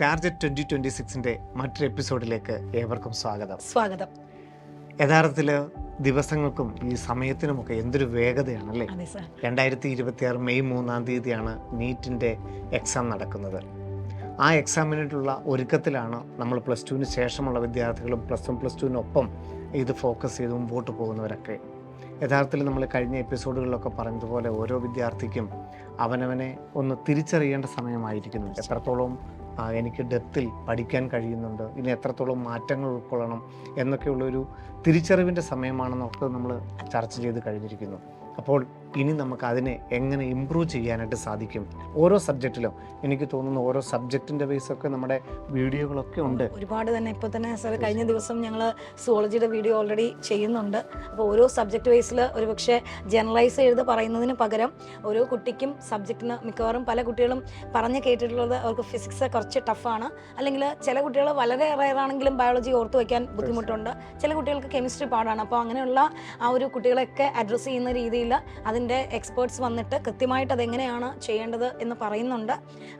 Target twenty twenty സിക്സിന്റെ മറ്റൊരു എപ്പിസോഡിലേക്ക് ഏവർക്കും സ്വാഗതം. സ്വാഗതം. യഥാർത്ഥത്തിൽ ദിവസങ്ങൾക്കും ഈ സമയത്തിനുമൊക്കെ എന്തൊരു വേഗതയാണല്ലേ? രണ്ടായിരത്തി ഇരുപത്തി ആറ് മെയ് മൂന്നാം തീയതിയാണ് നീറ്റിന്റെ എക്സാം നടക്കുന്നത്. ആ എക്സാമിനായിട്ടുള്ള ഒരുക്കത്തിലാണ് നമ്മൾ പ്ലസ് ടുവിന് ശേഷമുള്ള വിദ്യാർത്ഥികളും പ്ലസ് വൺ പ്ലസ് ടുവിനൊപ്പം ഇത് ഫോക്കസ് ചെയ്ത് മുമ്പോട്ട് പോകുന്നവരൊക്കെ. യഥാർത്ഥത്തിൽ നമ്മൾ കഴിഞ്ഞ എപ്പിസോഡുകളിലൊക്കെ പറഞ്ഞതുപോലെ ഓരോ വിദ്യാർത്ഥിക്കും അവനവനെ ഒന്ന് തിരിച്ചറിയേണ്ട സമയമായിരിക്കുന്നു എത്രത്തോളം എനിക്ക് ഡെപ്തിൽ പഠിക്കാൻ കഴിയുന്നുണ്ട്. ഇനി എത്രത്തോളം മാറ്റങ്ങൾ ഉൾക്കൊള്ളണം എന്നൊക്കെയുള്ളൊരു തിരിച്ചറിവിന്റെ സമയമാണെന്നൊക്കെ നമ്മൾ ചർച്ച ചെയ്ത് കഴിഞ്ഞിരിക്കുന്നു. അപ്പോൾ ഇനി നമുക്ക് അതിനെ എങ്ങനെ ഇമ്പ്രൂവ് ചെയ്യാനായിട്ട് സാധിക്കും? ഓരോ സബ്ജക്റ്റിലും എനിക്ക് തോന്നുന്നു ഓരോ സബ്ജക്റ്റിന്റെ ബേസൊക്കെ നമ്മുടെ വീഡിയോകളൊക്കെ ഉണ്ട്. ഒരുപാട് തന്നെ ഇപ്പോൾ തന്നെ സാർ കഴിഞ്ഞ ദിവസം ഞങ്ങൾ സുവോളജിയുടെ വീഡിയോ ഓൾറെഡി ചെയ്യുന്നുണ്ട്. അപ്പോൾ ഓരോ സബ്ജക്റ്റ് വൈസിൽ ഒരുപക്ഷെ ജനറലൈസ് ചെയ്ത് പറയുന്നതിന് പകരം ഓരോ കുട്ടിക്കും സബ്ജക്റ്റിന് മിക്കവാറും പല കുട്ടികളും പറഞ്ഞ് കേട്ടിട്ടുള്ളത് അവർക്ക് ഫിസിക്സ് കുറച്ച് ടഫാണ് അല്ലെങ്കിൽ ചില കുട്ടികൾ വളരെ റയറാണെങ്കിലും ബയോളജി ഓർത്ത് വയ്ക്കാൻ ബുദ്ധിമുട്ടുണ്ട്. ചില കുട്ടികൾക്ക് കെമിസ്ട്രി പാടാണ്. അപ്പോൾ അങ്ങനെയുള്ള ആ ഒരു കുട്ടികളെയൊക്കെ അഡ്രസ്സ് ചെയ്യുന്ന രീതിയിൽ അതിന്റെ എക്സ്പേർട്സ് വന്നിട്ട് കൃത്യമായിട്ട് അതെങ്ങനെയാണ് ചെയ്യേണ്ടത് എന്ന് പറയുന്നുണ്ട്.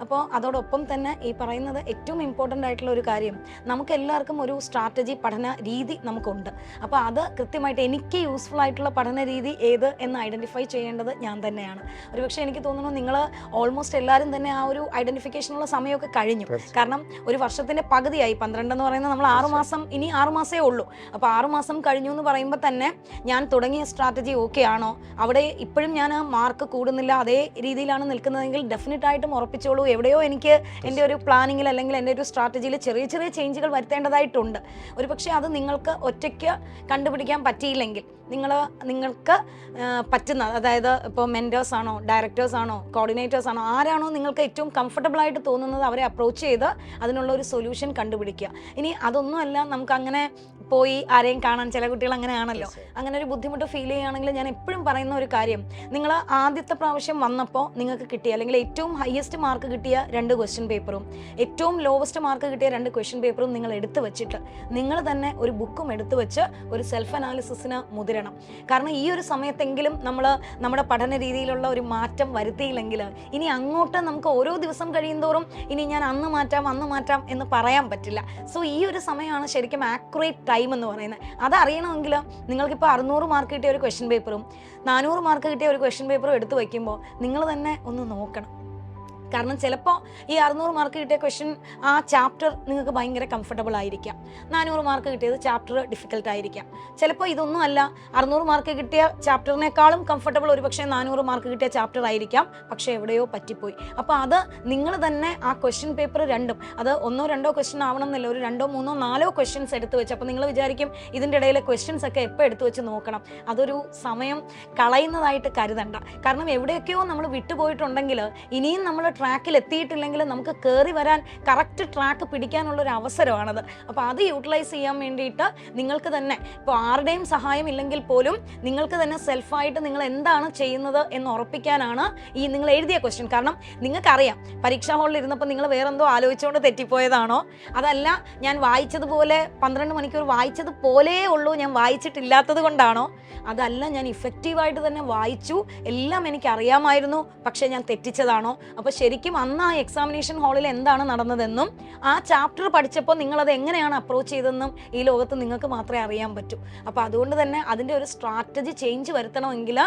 അപ്പോൾ അതോടൊപ്പം തന്നെ ഈ പറയുന്നത് ഏറ്റവും ഇമ്പോർട്ടന്റ് ആയിട്ടുള്ള ഒരു കാര്യം നമുക്ക് എല്ലാവർക്കും ഒരു സ്ട്രാറ്റജി പഠന രീതി നമുക്കുണ്ട്. അപ്പോൾ അത് കൃത്യമായിട്ട് എനിക്ക് യൂസ്ഫുൾ ആയിട്ടുള്ള പഠന രീതി ഏത് എന്ന് ഐഡന്റിഫൈ ചെയ്യേണ്ടത് ഞാൻ തന്നെയാണ്. ഒരുപക്ഷെ എനിക്ക് തോന്നുന്നു നിങ്ങൾ ഓൾമോസ്റ്റ് എല്ലാവരും തന്നെ ആ ഒരു ഐഡന്റിഫിക്കേഷനുള്ള സമയമൊക്കെ കഴിഞ്ഞു. കാരണം ഒരു വർഷത്തിന്റെ പകുതിയായി പന്ത്രണ്ട് എന്ന് പറയുന്നത് നമ്മൾ ആറുമാസം ഇനി ആറ് മാസമേ ഉള്ളൂ. അപ്പോൾ ആറുമാസം കഴിഞ്ഞു എന്ന് പറയുമ്പോൾ തന്നെ ഞാൻ തുടങ്ങിയ സ്ട്രാറ്റജി ഓക്കെ ആണോ? അവിടെ ഇപ്പോഴും ഞാൻ ആ മാർക്ക് കൂടുന്നില്ല. അതേ രീതിയിലാണ് നിൽക്കുന്നതെങ്കിൽ ഡെഫിനറ്റ് ആയിട്ടും ഉറപ്പിച്ചോളൂ. എവിടെയോ എനിക്ക് എന്റെ ഒരു പ്ലാനിങ്ങിൽ അല്ലെങ്കിൽ എന്റെ ഒരു സ്ട്രാറ്റജിയിൽ ചെറിയ ചെറിയ ചേഞ്ചുകൾ വരുത്തേണ്ടതായിട്ടുണ്ട്. ഒരു പക്ഷേ അത് നിങ്ങൾക്ക് ഒറ്റയ്ക്ക് കണ്ടുപിടിക്കാൻ പറ്റിയില്ലെങ്കിൽ നിങ്ങൾ നിങ്ങൾക്ക് പറ്റുന്ന അതായത് ഇപ്പോൾ മെന്റേഴ്സ് ആണോ ഡയറക്ടേഴ്സ് ആണോ കോർഡിനേറ്റേഴ്സ് ആണോ ആരാണോ നിങ്ങൾക്ക് ഏറ്റവും കംഫർട്ടബിൾ ആയിട്ട് തോന്നുന്നത് അവരെ അപ്രോച്ച് ചെയ്ത് അതിനുള്ള ഒരു സൊല്യൂഷൻ കണ്ടുപിടിക്കുക. ഇനി അതൊന്നുമല്ല നമുക്ക് അങ്ങനെ പോയി ആരെയും കാണാൻ ചില കുട്ടികൾ അങ്ങനെയാണല്ലോ. അങ്ങനെ ഒരു ബുദ്ധിമുട്ട് ഫീൽ ചെയ്യുകയാണെങ്കിൽ ഞാൻ എപ്പോഴും പറയുന്ന ഒരു കാര്യം നിങ്ങൾ ആദ്യത്തെ പ്രാവശ്യം വന്നപ്പോൾ നിങ്ങൾക്ക് കിട്ടിയ അല്ലെങ്കിൽ ഏറ്റവും ഹയസ്റ്റ് മാർക്ക് കിട്ടിയ രണ്ട് ക്വസ്റ്റ്യൻ പേപ്പറും ഏറ്റവും ലോവസ്റ്റ് മാർക്ക് കിട്ടിയ രണ്ട് ക്വസ്റ്റ്യൻ പേപ്പറും നിങ്ങൾ എടുത്തു വെച്ചിട്ട് നിങ്ങൾ തന്നെ ഒരു ബുക്കും എടുത്തു വെച്ച് ഒരു സെൽഫ് അനാലിസിസിന് മുതിരണം. കാരണം ഈ ഒരു സമയത്തെങ്കിലും നമ്മൾ നമ്മുടെ പഠന രീതിയിലുള്ള ഒരു മാറ്റം വരുത്തിയില്ലെങ്കിൽ ഇനി അങ്ങോട്ട് നമുക്ക് ഓരോ ദിവസം കഴിയുന്തോറും ഇനി ഞാൻ അന്ന് മാറ്റാം അന്ന് മാറ്റാം എന്ന് പറയാൻ പറ്റില്ല. സോ ഈ ഒരു സമയമാണ് ശരിക്കും ആക്യുറേറ്റ് ടൈം എന്ന് പറയുന്നത്. അതറിയണമെങ്കിൽ നിങ്ങൾക്കിപ്പോൾ അറുന്നൂറ് മാർക്ക് കിട്ടിയ ഒരു ക്വസ്റ്റ്യൻ പേപ്പറും നാനൂറ് മാർക്ക് കിട്ടിയ ഒരു ക്വസ്റ്റ്യൻ പേപ്പറും എടുത്ത് വയ്ക്കുമ്പോൾ നിങ്ങൾ തന്നെ ഒന്ന് നോക്കണം. കാരണം ചിലപ്പോൾ ഈ അറുന്നൂറ് മാർക്ക് കിട്ടിയ ക്വസ്റ്റ്യൻ ആ ചാപ്റ്റർ നിങ്ങൾക്ക് ഭയങ്കര കംഫർട്ടബിൾ ആയിരിക്കാം. നാനൂറ് മാർക്ക് കിട്ടിയത് ചാപ്റ്റർ ഡിഫിക്കൽട്ട് ആയിരിക്കാം. ചിലപ്പോൾ ഇതൊന്നും അല്ല. അറുന്നൂറ് മാർക്ക് കിട്ടിയ ചാപ്റ്ററിനേക്കാളും കംഫർട്ടബിൾ ഒരുപക്ഷെ നാനൂറ് മാർക്ക് കിട്ടിയ ചാപ്റ്റർ ആയിരിക്കാം. പക്ഷേ എവിടെയോ പറ്റിപ്പോയി. അപ്പോൾ അത് നിങ്ങൾ തന്നെ ആ ക്വസ്റ്റ്യൻ പേപ്പർ രണ്ടും അത് ഒന്നോ രണ്ടോ ക്വസ്റ്റ്യൻ ആവണം എന്നില്ല ഒരു രണ്ടോ മൂന്നോ നാലോ ക്വസ്റ്റ്യൻസ് എടുത്തു വെച്ച് അപ്പോൾ നിങ്ങൾ വിചാരിക്കും ഇതിന്റെ ഇടയിലെ ക്വസ്റ്റ്യൻസ് ഒക്കെ എപ്പോൾ എടുത്തു വെച്ച് നോക്കണം. അതൊരു സമയം കളയുന്നതായിട്ട് കരുതണ്ട. കാരണം എവിടെയൊക്കെയോ നമ്മൾ വിട്ടുപോയിട്ടുണ്ടെങ്കിൽ ഇനിയും നമ്മൾ ട്രാക്കിൽ എത്തിയിട്ടില്ലെങ്കിൽ നമുക്ക് കയറി വരാൻ കറക്റ്റ് ട്രാക്ക് പിടിക്കാനുള്ള ഒരു അവസരമാണത്. അപ്പോൾ അത് യൂട്ടിലൈസ് ചെയ്യാൻ വേണ്ടിയിട്ട് നിങ്ങൾക്ക് തന്നെ ഇപ്പോൾ ആരുടെയും സഹായം ഇല്ലെങ്കിൽ പോലും നിങ്ങൾക്ക് തന്നെ സെൽഫായിട്ട് നിങ്ങൾ എന്താണ് ചെയ്യുന്നത് എന്ന് ഉറപ്പിക്കാനാണ് ഈ നിങ്ങൾ എഴുതിയ ക്വസ്റ്റ്യൻ കാരണം നിങ്ങൾക്കറിയാം പരീക്ഷാ ഹാളിൽ ഇരുന്നപ്പോൾ നിങ്ങൾ വേറെന്തോ ആലോചിച്ചുകൊണ്ട് തെറ്റിപ്പോയതാണോ? അതല്ല ഞാൻ വായിച്ചതുപോലെ പന്ത്രണ്ട് മണിക്കൂർ വായിച്ചത് പോലെ ഉള്ളൂ ഞാൻ വായിച്ചിട്ടില്ലാത്തത് കൊണ്ടാണോ? അതല്ല ഞാൻ ഇഫക്റ്റീവായിട്ട് തന്നെ വായിച്ചു എല്ലാം എനിക്ക് അറിയാമായിരുന്നു പക്ഷേ ഞാൻ തെറ്റിച്ചതാണോ? അപ്പോൾ ശരിക്കും അന്ന് ആ എക്സാമിനേഷൻ ഹാളിൽ എന്താണ് നടന്നതെന്നും ആ ചാപ്റ്റർ പഠിച്ചപ്പോൾ നിങ്ങളത് എങ്ങനെയാണ് അപ്രോച്ച് ചെയ്തതെന്നും ഈ ലോകത്ത് നിങ്ങൾക്ക് മാത്രമേ അറിയാൻ പറ്റൂ. അപ്പോൾ അതുകൊണ്ട് തന്നെ അതിന്റെ ഒരു സ്ട്രാറ്റജി ചേഞ്ച് വരുത്തണമെങ്കിൽ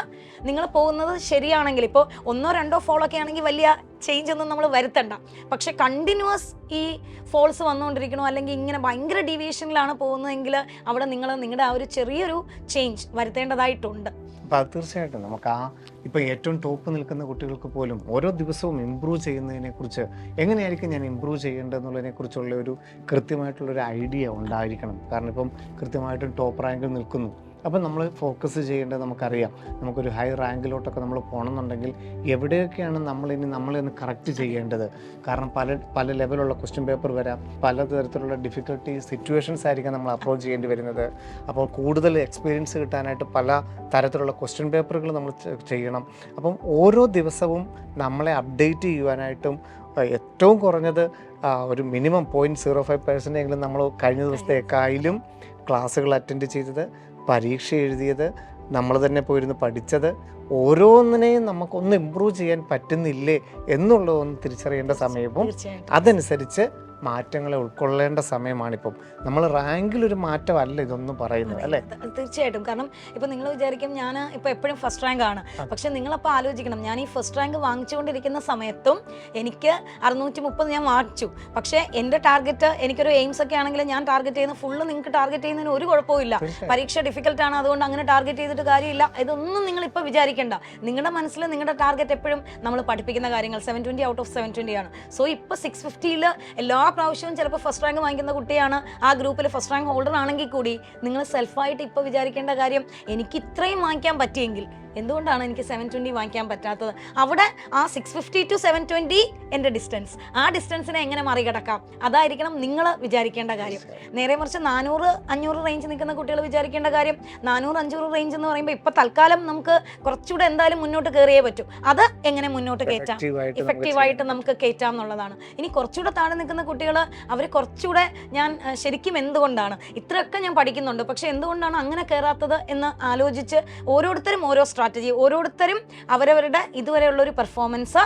നിങ്ങൾ പോകുന്നത് ശരിയാണെങ്കിൽ ഇപ്പോൾ ഒന്നോ രണ്ടോ ഫോളോ ഒക്കെ ആണെങ്കിൽ വലിയ ചേഞ്ച് ഒന്നും നമ്മൾ വരുത്തണ്ട. പക്ഷെ കണ്ടിന്യൂസ് ഈ ഫോൾസ് വന്നുകൊണ്ടിരിക്കണോ അല്ലെങ്കിൽ ഇങ്ങനെ ഭയങ്കര ഡീവിയേഷനിലാണ് പോകുന്നതെങ്കിൽ അവിടെ നിങ്ങൾ നിങ്ങളുടെ ആ ഒരു ചെറിയൊരു ചേഞ്ച് വരുത്തേണ്ടതായിട്ടുണ്ട്. അപ്പം തീർച്ചയായിട്ടും നമുക്ക് ആ ഇപ്പം ഏറ്റവും ടോപ്പ് നിൽക്കുന്ന കുട്ടികൾക്ക് പോലും ഓരോ ദിവസവും ഇമ്പ്രൂവ് ചെയ്യുന്നതിനെക്കുറിച്ച് എങ്ങനെയായിരിക്കും ഞാൻ ഇമ്പ്രൂവ് ചെയ്യേണ്ടതെന്നുള്ളതിനെക്കുറിച്ചുള്ള ഒരു കൃത്യമായിട്ടുള്ളൊരു ഐഡിയ ഉണ്ടായിരിക്കണം. കാരണം ഇപ്പം കൃത്യമായിട്ടും ടോപ്പ് റാങ്കിൽ നിൽക്കുന്നു. അപ്പം നമ്മൾ ഫോക്കസ് ചെയ്യേണ്ടത് നമുക്കറിയാം. നമുക്കൊരു ഹൈ റാങ്കിലോട്ടൊക്കെ നമ്മൾ പോകണമെന്നുണ്ടെങ്കിൽ എവിടെയൊക്കെയാണ് നമ്മൾ നമ്മളിനി നമ്മളിന്ന് കറക്റ്റ് ചെയ്യേണ്ടത്? കാരണം പല പല ലെവലുള്ള ക്വസ്റ്റ്യൻ പേപ്പർ വരാം. പല തരത്തിലുള്ള ഡിഫിക്കൽട്ടി സിറ്റുവേഷൻസ് ആയിരിക്കാം നമ്മൾ അപ്രോച്ച് ചെയ്യേണ്ടി വരുന്നത്. അപ്പോൾ കൂടുതൽ എക്സ്പീരിയൻസ് കിട്ടാനായിട്ട് പല തരത്തിലുള്ള ക്വസ്റ്റ്യൻ പേപ്പറുകൾ നമ്മൾ ചെയ്യണം. അപ്പം ഓരോ ദിവസവും നമ്മളെ അപ്ഡേറ്റ് ചെയ്യുവാനായിട്ടും ഏറ്റവും കുറഞ്ഞത് ഒരു minimum point zero five percent എങ്കിലും നമ്മൾ കഴിഞ്ഞ ദിവസത്തേക്കായാലും ക്ലാസ്സുകൾ അറ്റൻഡ് ചെയ്തത് പരീക്ഷ എഴുതിയത് നമ്മൾ തന്നെ പോയിരുന്ന് പഠിച്ചത്. ഓരോന്നിനെയും നമുക്കൊന്ന് ഇമ്പ്രൂവ് ചെയ്യാൻ പറ്റുന്നില്ലേ എന്നുള്ളതൊന്ന് തിരിച്ചറിയേണ്ട സമയവും അതനുസരിച്ച് മാറ്റങ്ങളെ ഉൾക്കൊള്ളേണ്ട സമയമാണിപ്പം. നമ്മൾ റാങ്കിൽ റാങ്കിലൊരു മാറ്റമല്ല ഇതൊന്നും പറയുന്നത് അല്ലേ? തീർച്ചയായിട്ടും. കാരണം ഇപ്പൊ നിങ്ങൾ വിചാരിക്കും ഞാൻ ഇപ്പൊ എപ്പോഴും ഫസ്റ്റ് റാങ്ക് ആണ്. പക്ഷെ നിങ്ങൾ നിങ്ങളപ്പോൾ ആലോചിക്കണം. ഞാൻ ഈ ഫസ്റ്റ് റാങ്ക് വാങ്ങിച്ചുകൊണ്ടിരിക്കുന്ന സമയത്തും എനിക്ക് അറുന്നൂറ്റി മുപ്പത് ഞാൻ വാങ്ങിച്ചു. പക്ഷെ എന്റെ ടാർഗറ്റ് എനിക്കൊരു എയിംസ് ഒക്കെ ആണെങ്കിൽ ഞാൻ ടാർഗറ്റ് ചെയ്യുന്ന ഫുള്ള് നിങ്ങൾക്ക് ടാർഗറ്റ് ചെയ്യുന്നതിന് ഒരു കുഴപ്പമില്ല പരീക്ഷ ഡിഫിക്കൽട്ട് ആണ്. അതുകൊണ്ട് അങ്ങനെ ടാർഗറ്റ് ചെയ്തിട്ട് കാര്യമില്ല. ഇതൊന്നും നിങ്ങൾ ഇപ്പോൾ വിചാരിക്കേണ്ട. നിങ്ങളുടെ മനസ്സിൽ നിങ്ങളുടെ ടാർഗറ്റ് എപ്പോഴും നമ്മൾ പഠിപ്പിക്കുന്ന കാര്യങ്ങൾ seven twenty out of seven twenty ആണ്. സോ ഇപ്പോൾ സിക്സ് ഫിഫ്റ്റിയിൽ എല്ലാ പ്രാവശ്യവും ചിലപ്പോൾ ഫസ്റ്റ് റാങ്ക് വാങ്ങിക്കുന്ന കുട്ടിയാണ് ആ ഗ്രൂപ്പിൽ ഫസ്റ്റ് റാങ്ക് ഹോൾഡർ ആണെങ്കിൽ കൂടി നിങ്ങൾ സെൽഫായിട്ട് ഇപ്പോൾ വിചാരിക്കേണ്ട കാര്യം എനിക്ക് ഇത്രയും വാങ്ങിക്കാൻ പറ്റിയെങ്കിൽ എന്തുകൊണ്ടാണ് എനിക്ക് സെവൻ ട്വന്റി വാങ്ങിക്കാൻ പറ്റാത്തത്? അവിടെ ആ six fifty to seven twenty എന്റെ ഡിസ്റ്റൻസ് ആ ഡിസ്റ്റൻസിനെ എങ്ങനെ മറികടക്കാം? അതായിരിക്കണം നിങ്ങൾ വിചാരിക്കേണ്ട കാര്യം. നേരെ മറിച്ച് നാനൂറ് അഞ്ഞൂറ് റേഞ്ച് നിൽക്കുന്ന കുട്ടികൾ വിചാരിക്കേണ്ട കാര്യം നാനൂറ് അഞ്ഞൂറ് റേഞ്ച് എന്ന് പറയുമ്പോൾ ഇപ്പം തൽക്കാലം നമുക്ക് കുറച്ചുകൂടെ എന്തായാലും മുന്നോട്ട് കയറിയേ പറ്റൂ. അത് എങ്ങനെ മുന്നോട്ട് കയറ്റാം ഇഫക്റ്റീവായിട്ട് നമുക്ക് കയറ്റാം എന്നുള്ളതാണ്. ഇനി കുറച്ചുകൂടെ താഴെ നിൽക്കുന്ന കുട്ടികൾ അവർ കുറച്ചുകൂടെ ഞാൻ ശരിക്കും എന്തുകൊണ്ടാണ്? ഇത്രയൊക്കെ ഞാൻ പഠിക്കുന്നുണ്ട്. പക്ഷേ എന്തുകൊണ്ടാണ് അങ്ങനെ കയറാത്തത് എന്ന് ആലോചിച്ച് ഓരോരുത്തരും ഓരോ സ്ട്രാറ്റജി ഓരോരുത്തരും അവരവരുടെ ഇതുവരെയുള്ള ഒരു പെർഫോമൻസ്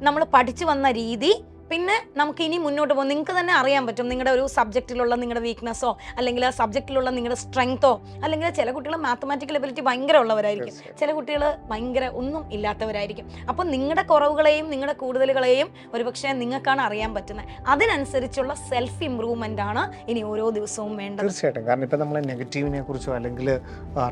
നമ്മൾ പഠിച്ചു വന്ന രീതി പിന്നെ നമുക്ക് ഇനി മുന്നോട്ട് പോകും. നിങ്ങൾക്ക് തന്നെ അറിയാൻ പറ്റും നിങ്ങളുടെ ഒരു സബ്ജക്റ്റിലുള്ള നിങ്ങളുടെ വീക്ക്നെസ്സോ അല്ലെങ്കിൽ ആ സബ്ജക്റ്റിലുള്ള നിങ്ങളുടെ സ്ട്രെങ്തോ അല്ലെങ്കിൽ ചില കുട്ടികൾ മാത്തമാറ്റിക്കൽ എബിലിറ്റി ഭയങ്കര ഉള്ളവരായിരിക്കും. ചില കുട്ടികൾ ഭയങ്കര ഒന്നും ഇല്ലാത്തവരായിരിക്കും. അപ്പോൾ നിങ്ങളുടെ കുറവുകളെയും നിങ്ങളുടെ കൂടുതലുകളെയും ഒരുപക്ഷെ നിങ്ങൾക്കാണ് അറിയാൻ പറ്റുന്നത്. അതിനനുസരിച്ചുള്ള സെൽഫ് ഇമ്പ്രൂവ്മെന്റ് ആണ് ഇനി ഓരോ ദിവസവും വേണ്ടത്. തീർച്ചയായിട്ടും. കാരണം ഇപ്പം നമ്മൾ നെഗറ്റീവിനെ കുറിച്ചോ അല്ലെങ്കിൽ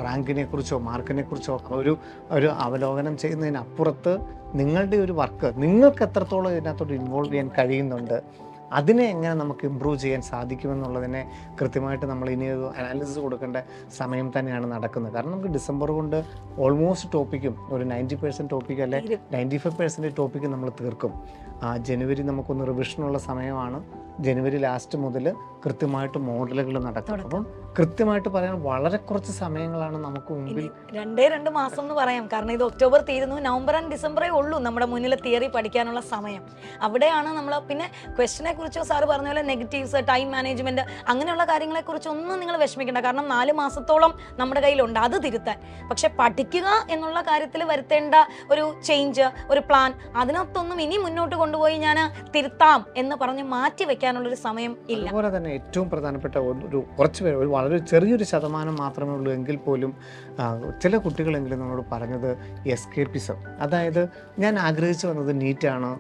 റാങ്കിനെ കുറിച്ചോ മാർക്കിനെ കുറിച്ചോ ഒരു ഒരു അവലോകനം ചെയ്യുന്നതിനപ്പുറത്ത് നിങ്ങളുടെ ഒരു വർക്ക് നിങ്ങൾക്ക് എത്രത്തോളം ഇതിനകത്തോട്ട് ഇൻവോൾവ് ചെയ്യാൻ കഴിയുന്നുണ്ട് അതിനെ എങ്ങനെ നമുക്ക് ഇമ്പ്രൂവ് ചെയ്യാൻ സാധിക്കുമെന്നുള്ളതിനെ കൃത്യമായിട്ട് നമ്മൾ ഇനി ഒരു അനാലിസിസ് കൊടുക്കേണ്ട സമയം തന്നെയാണ് നടക്കുന്നത്. കാരണം നമുക്ക് ഡിസംബർ കൊണ്ട് ഓൾമോസ്റ്റ് ടോപ്പിക്കും ഒരു നയന്റി പെർസെന്റ് ടോപ്പിക് അല്ലെ. നയന്റി ഫൈവ് പെർസെന്റ് ടോപ്പിക്ക് നമ്മൾ തീർക്കും. ആ ജനുവരി നമുക്കൊന്ന് റിവിഷനുള്ള സമയമാണ്. ജനുവരി ലാസ്റ്റ് മുതൽ കൃത്യമായിട്ട് മോഡലുകൾ നടക്കും. അപ്പം കൃത്യമായിട്ട് പറയാൻ വളരെ കുറച്ച് സമയങ്ങളാണ് നമുക്ക് മുമ്പിൽ രണ്ടേ രണ്ട് മാസം എന്ന് പറയാം. കാരണം ഇത് ഒക്ടോബർ തീരുന്നു. നവംബർ ആൻഡ് ഡിസംബറേ ഉള്ളൂ നമ്മുടെ മുന്നിൽ തിയറി പഠിക്കാനുള്ള സമയം. അവിടെയാണ് നമ്മൾ പിന്നെ ക്വസ്റ്റിനെ കുറിച്ചോ സാറ് പറഞ്ഞ പോലെ നെഗറ്റീവ്സ് ടൈം മാനേജ്മെന്റ് അങ്ങനെയുള്ള കാര്യങ്ങളെ കുറിച്ചൊന്നും നിങ്ങൾ വിഷമിക്കേണ്ട. കാരണം നാല് മാസത്തോളം നമ്മുടെ കയ്യിലുണ്ട്. അത് തിരുത്താൻ. പക്ഷെ പഠിക്കുക എന്നുള്ള കാര്യത്തിൽ വരുത്തേണ്ട ഒരു ചേഞ്ച് ഒരു പ്ലാൻ അതിനകത്തൊന്നും ഇനി മുന്നോട്ട് കൊണ്ടുപോയി ഞാൻ തിരുത്താം എന്ന് പറഞ്ഞ് മാറ്റി വെക്കാനുള്ള ഒരു സമയം ഇല്ല. അതുപോലെ തന്നെ ഏറ്റവും പ്രധാനപ്പെട്ട ഒരു ഒരു കുറച്ച് പേര് ഒരു വളരെ ചെറിയൊരു ശതമാനം മാത്രമേ ഉള്ളൂ എങ്കിൽ പോലും ചില കുട്ടികളെങ്കിലും നമ്മളോട് പറഞ്ഞത് എസ്കേപ്പിസം അതായത് ഞാൻ ആഗ്രഹിച്ചു വന്നത് നീറ്റാണ്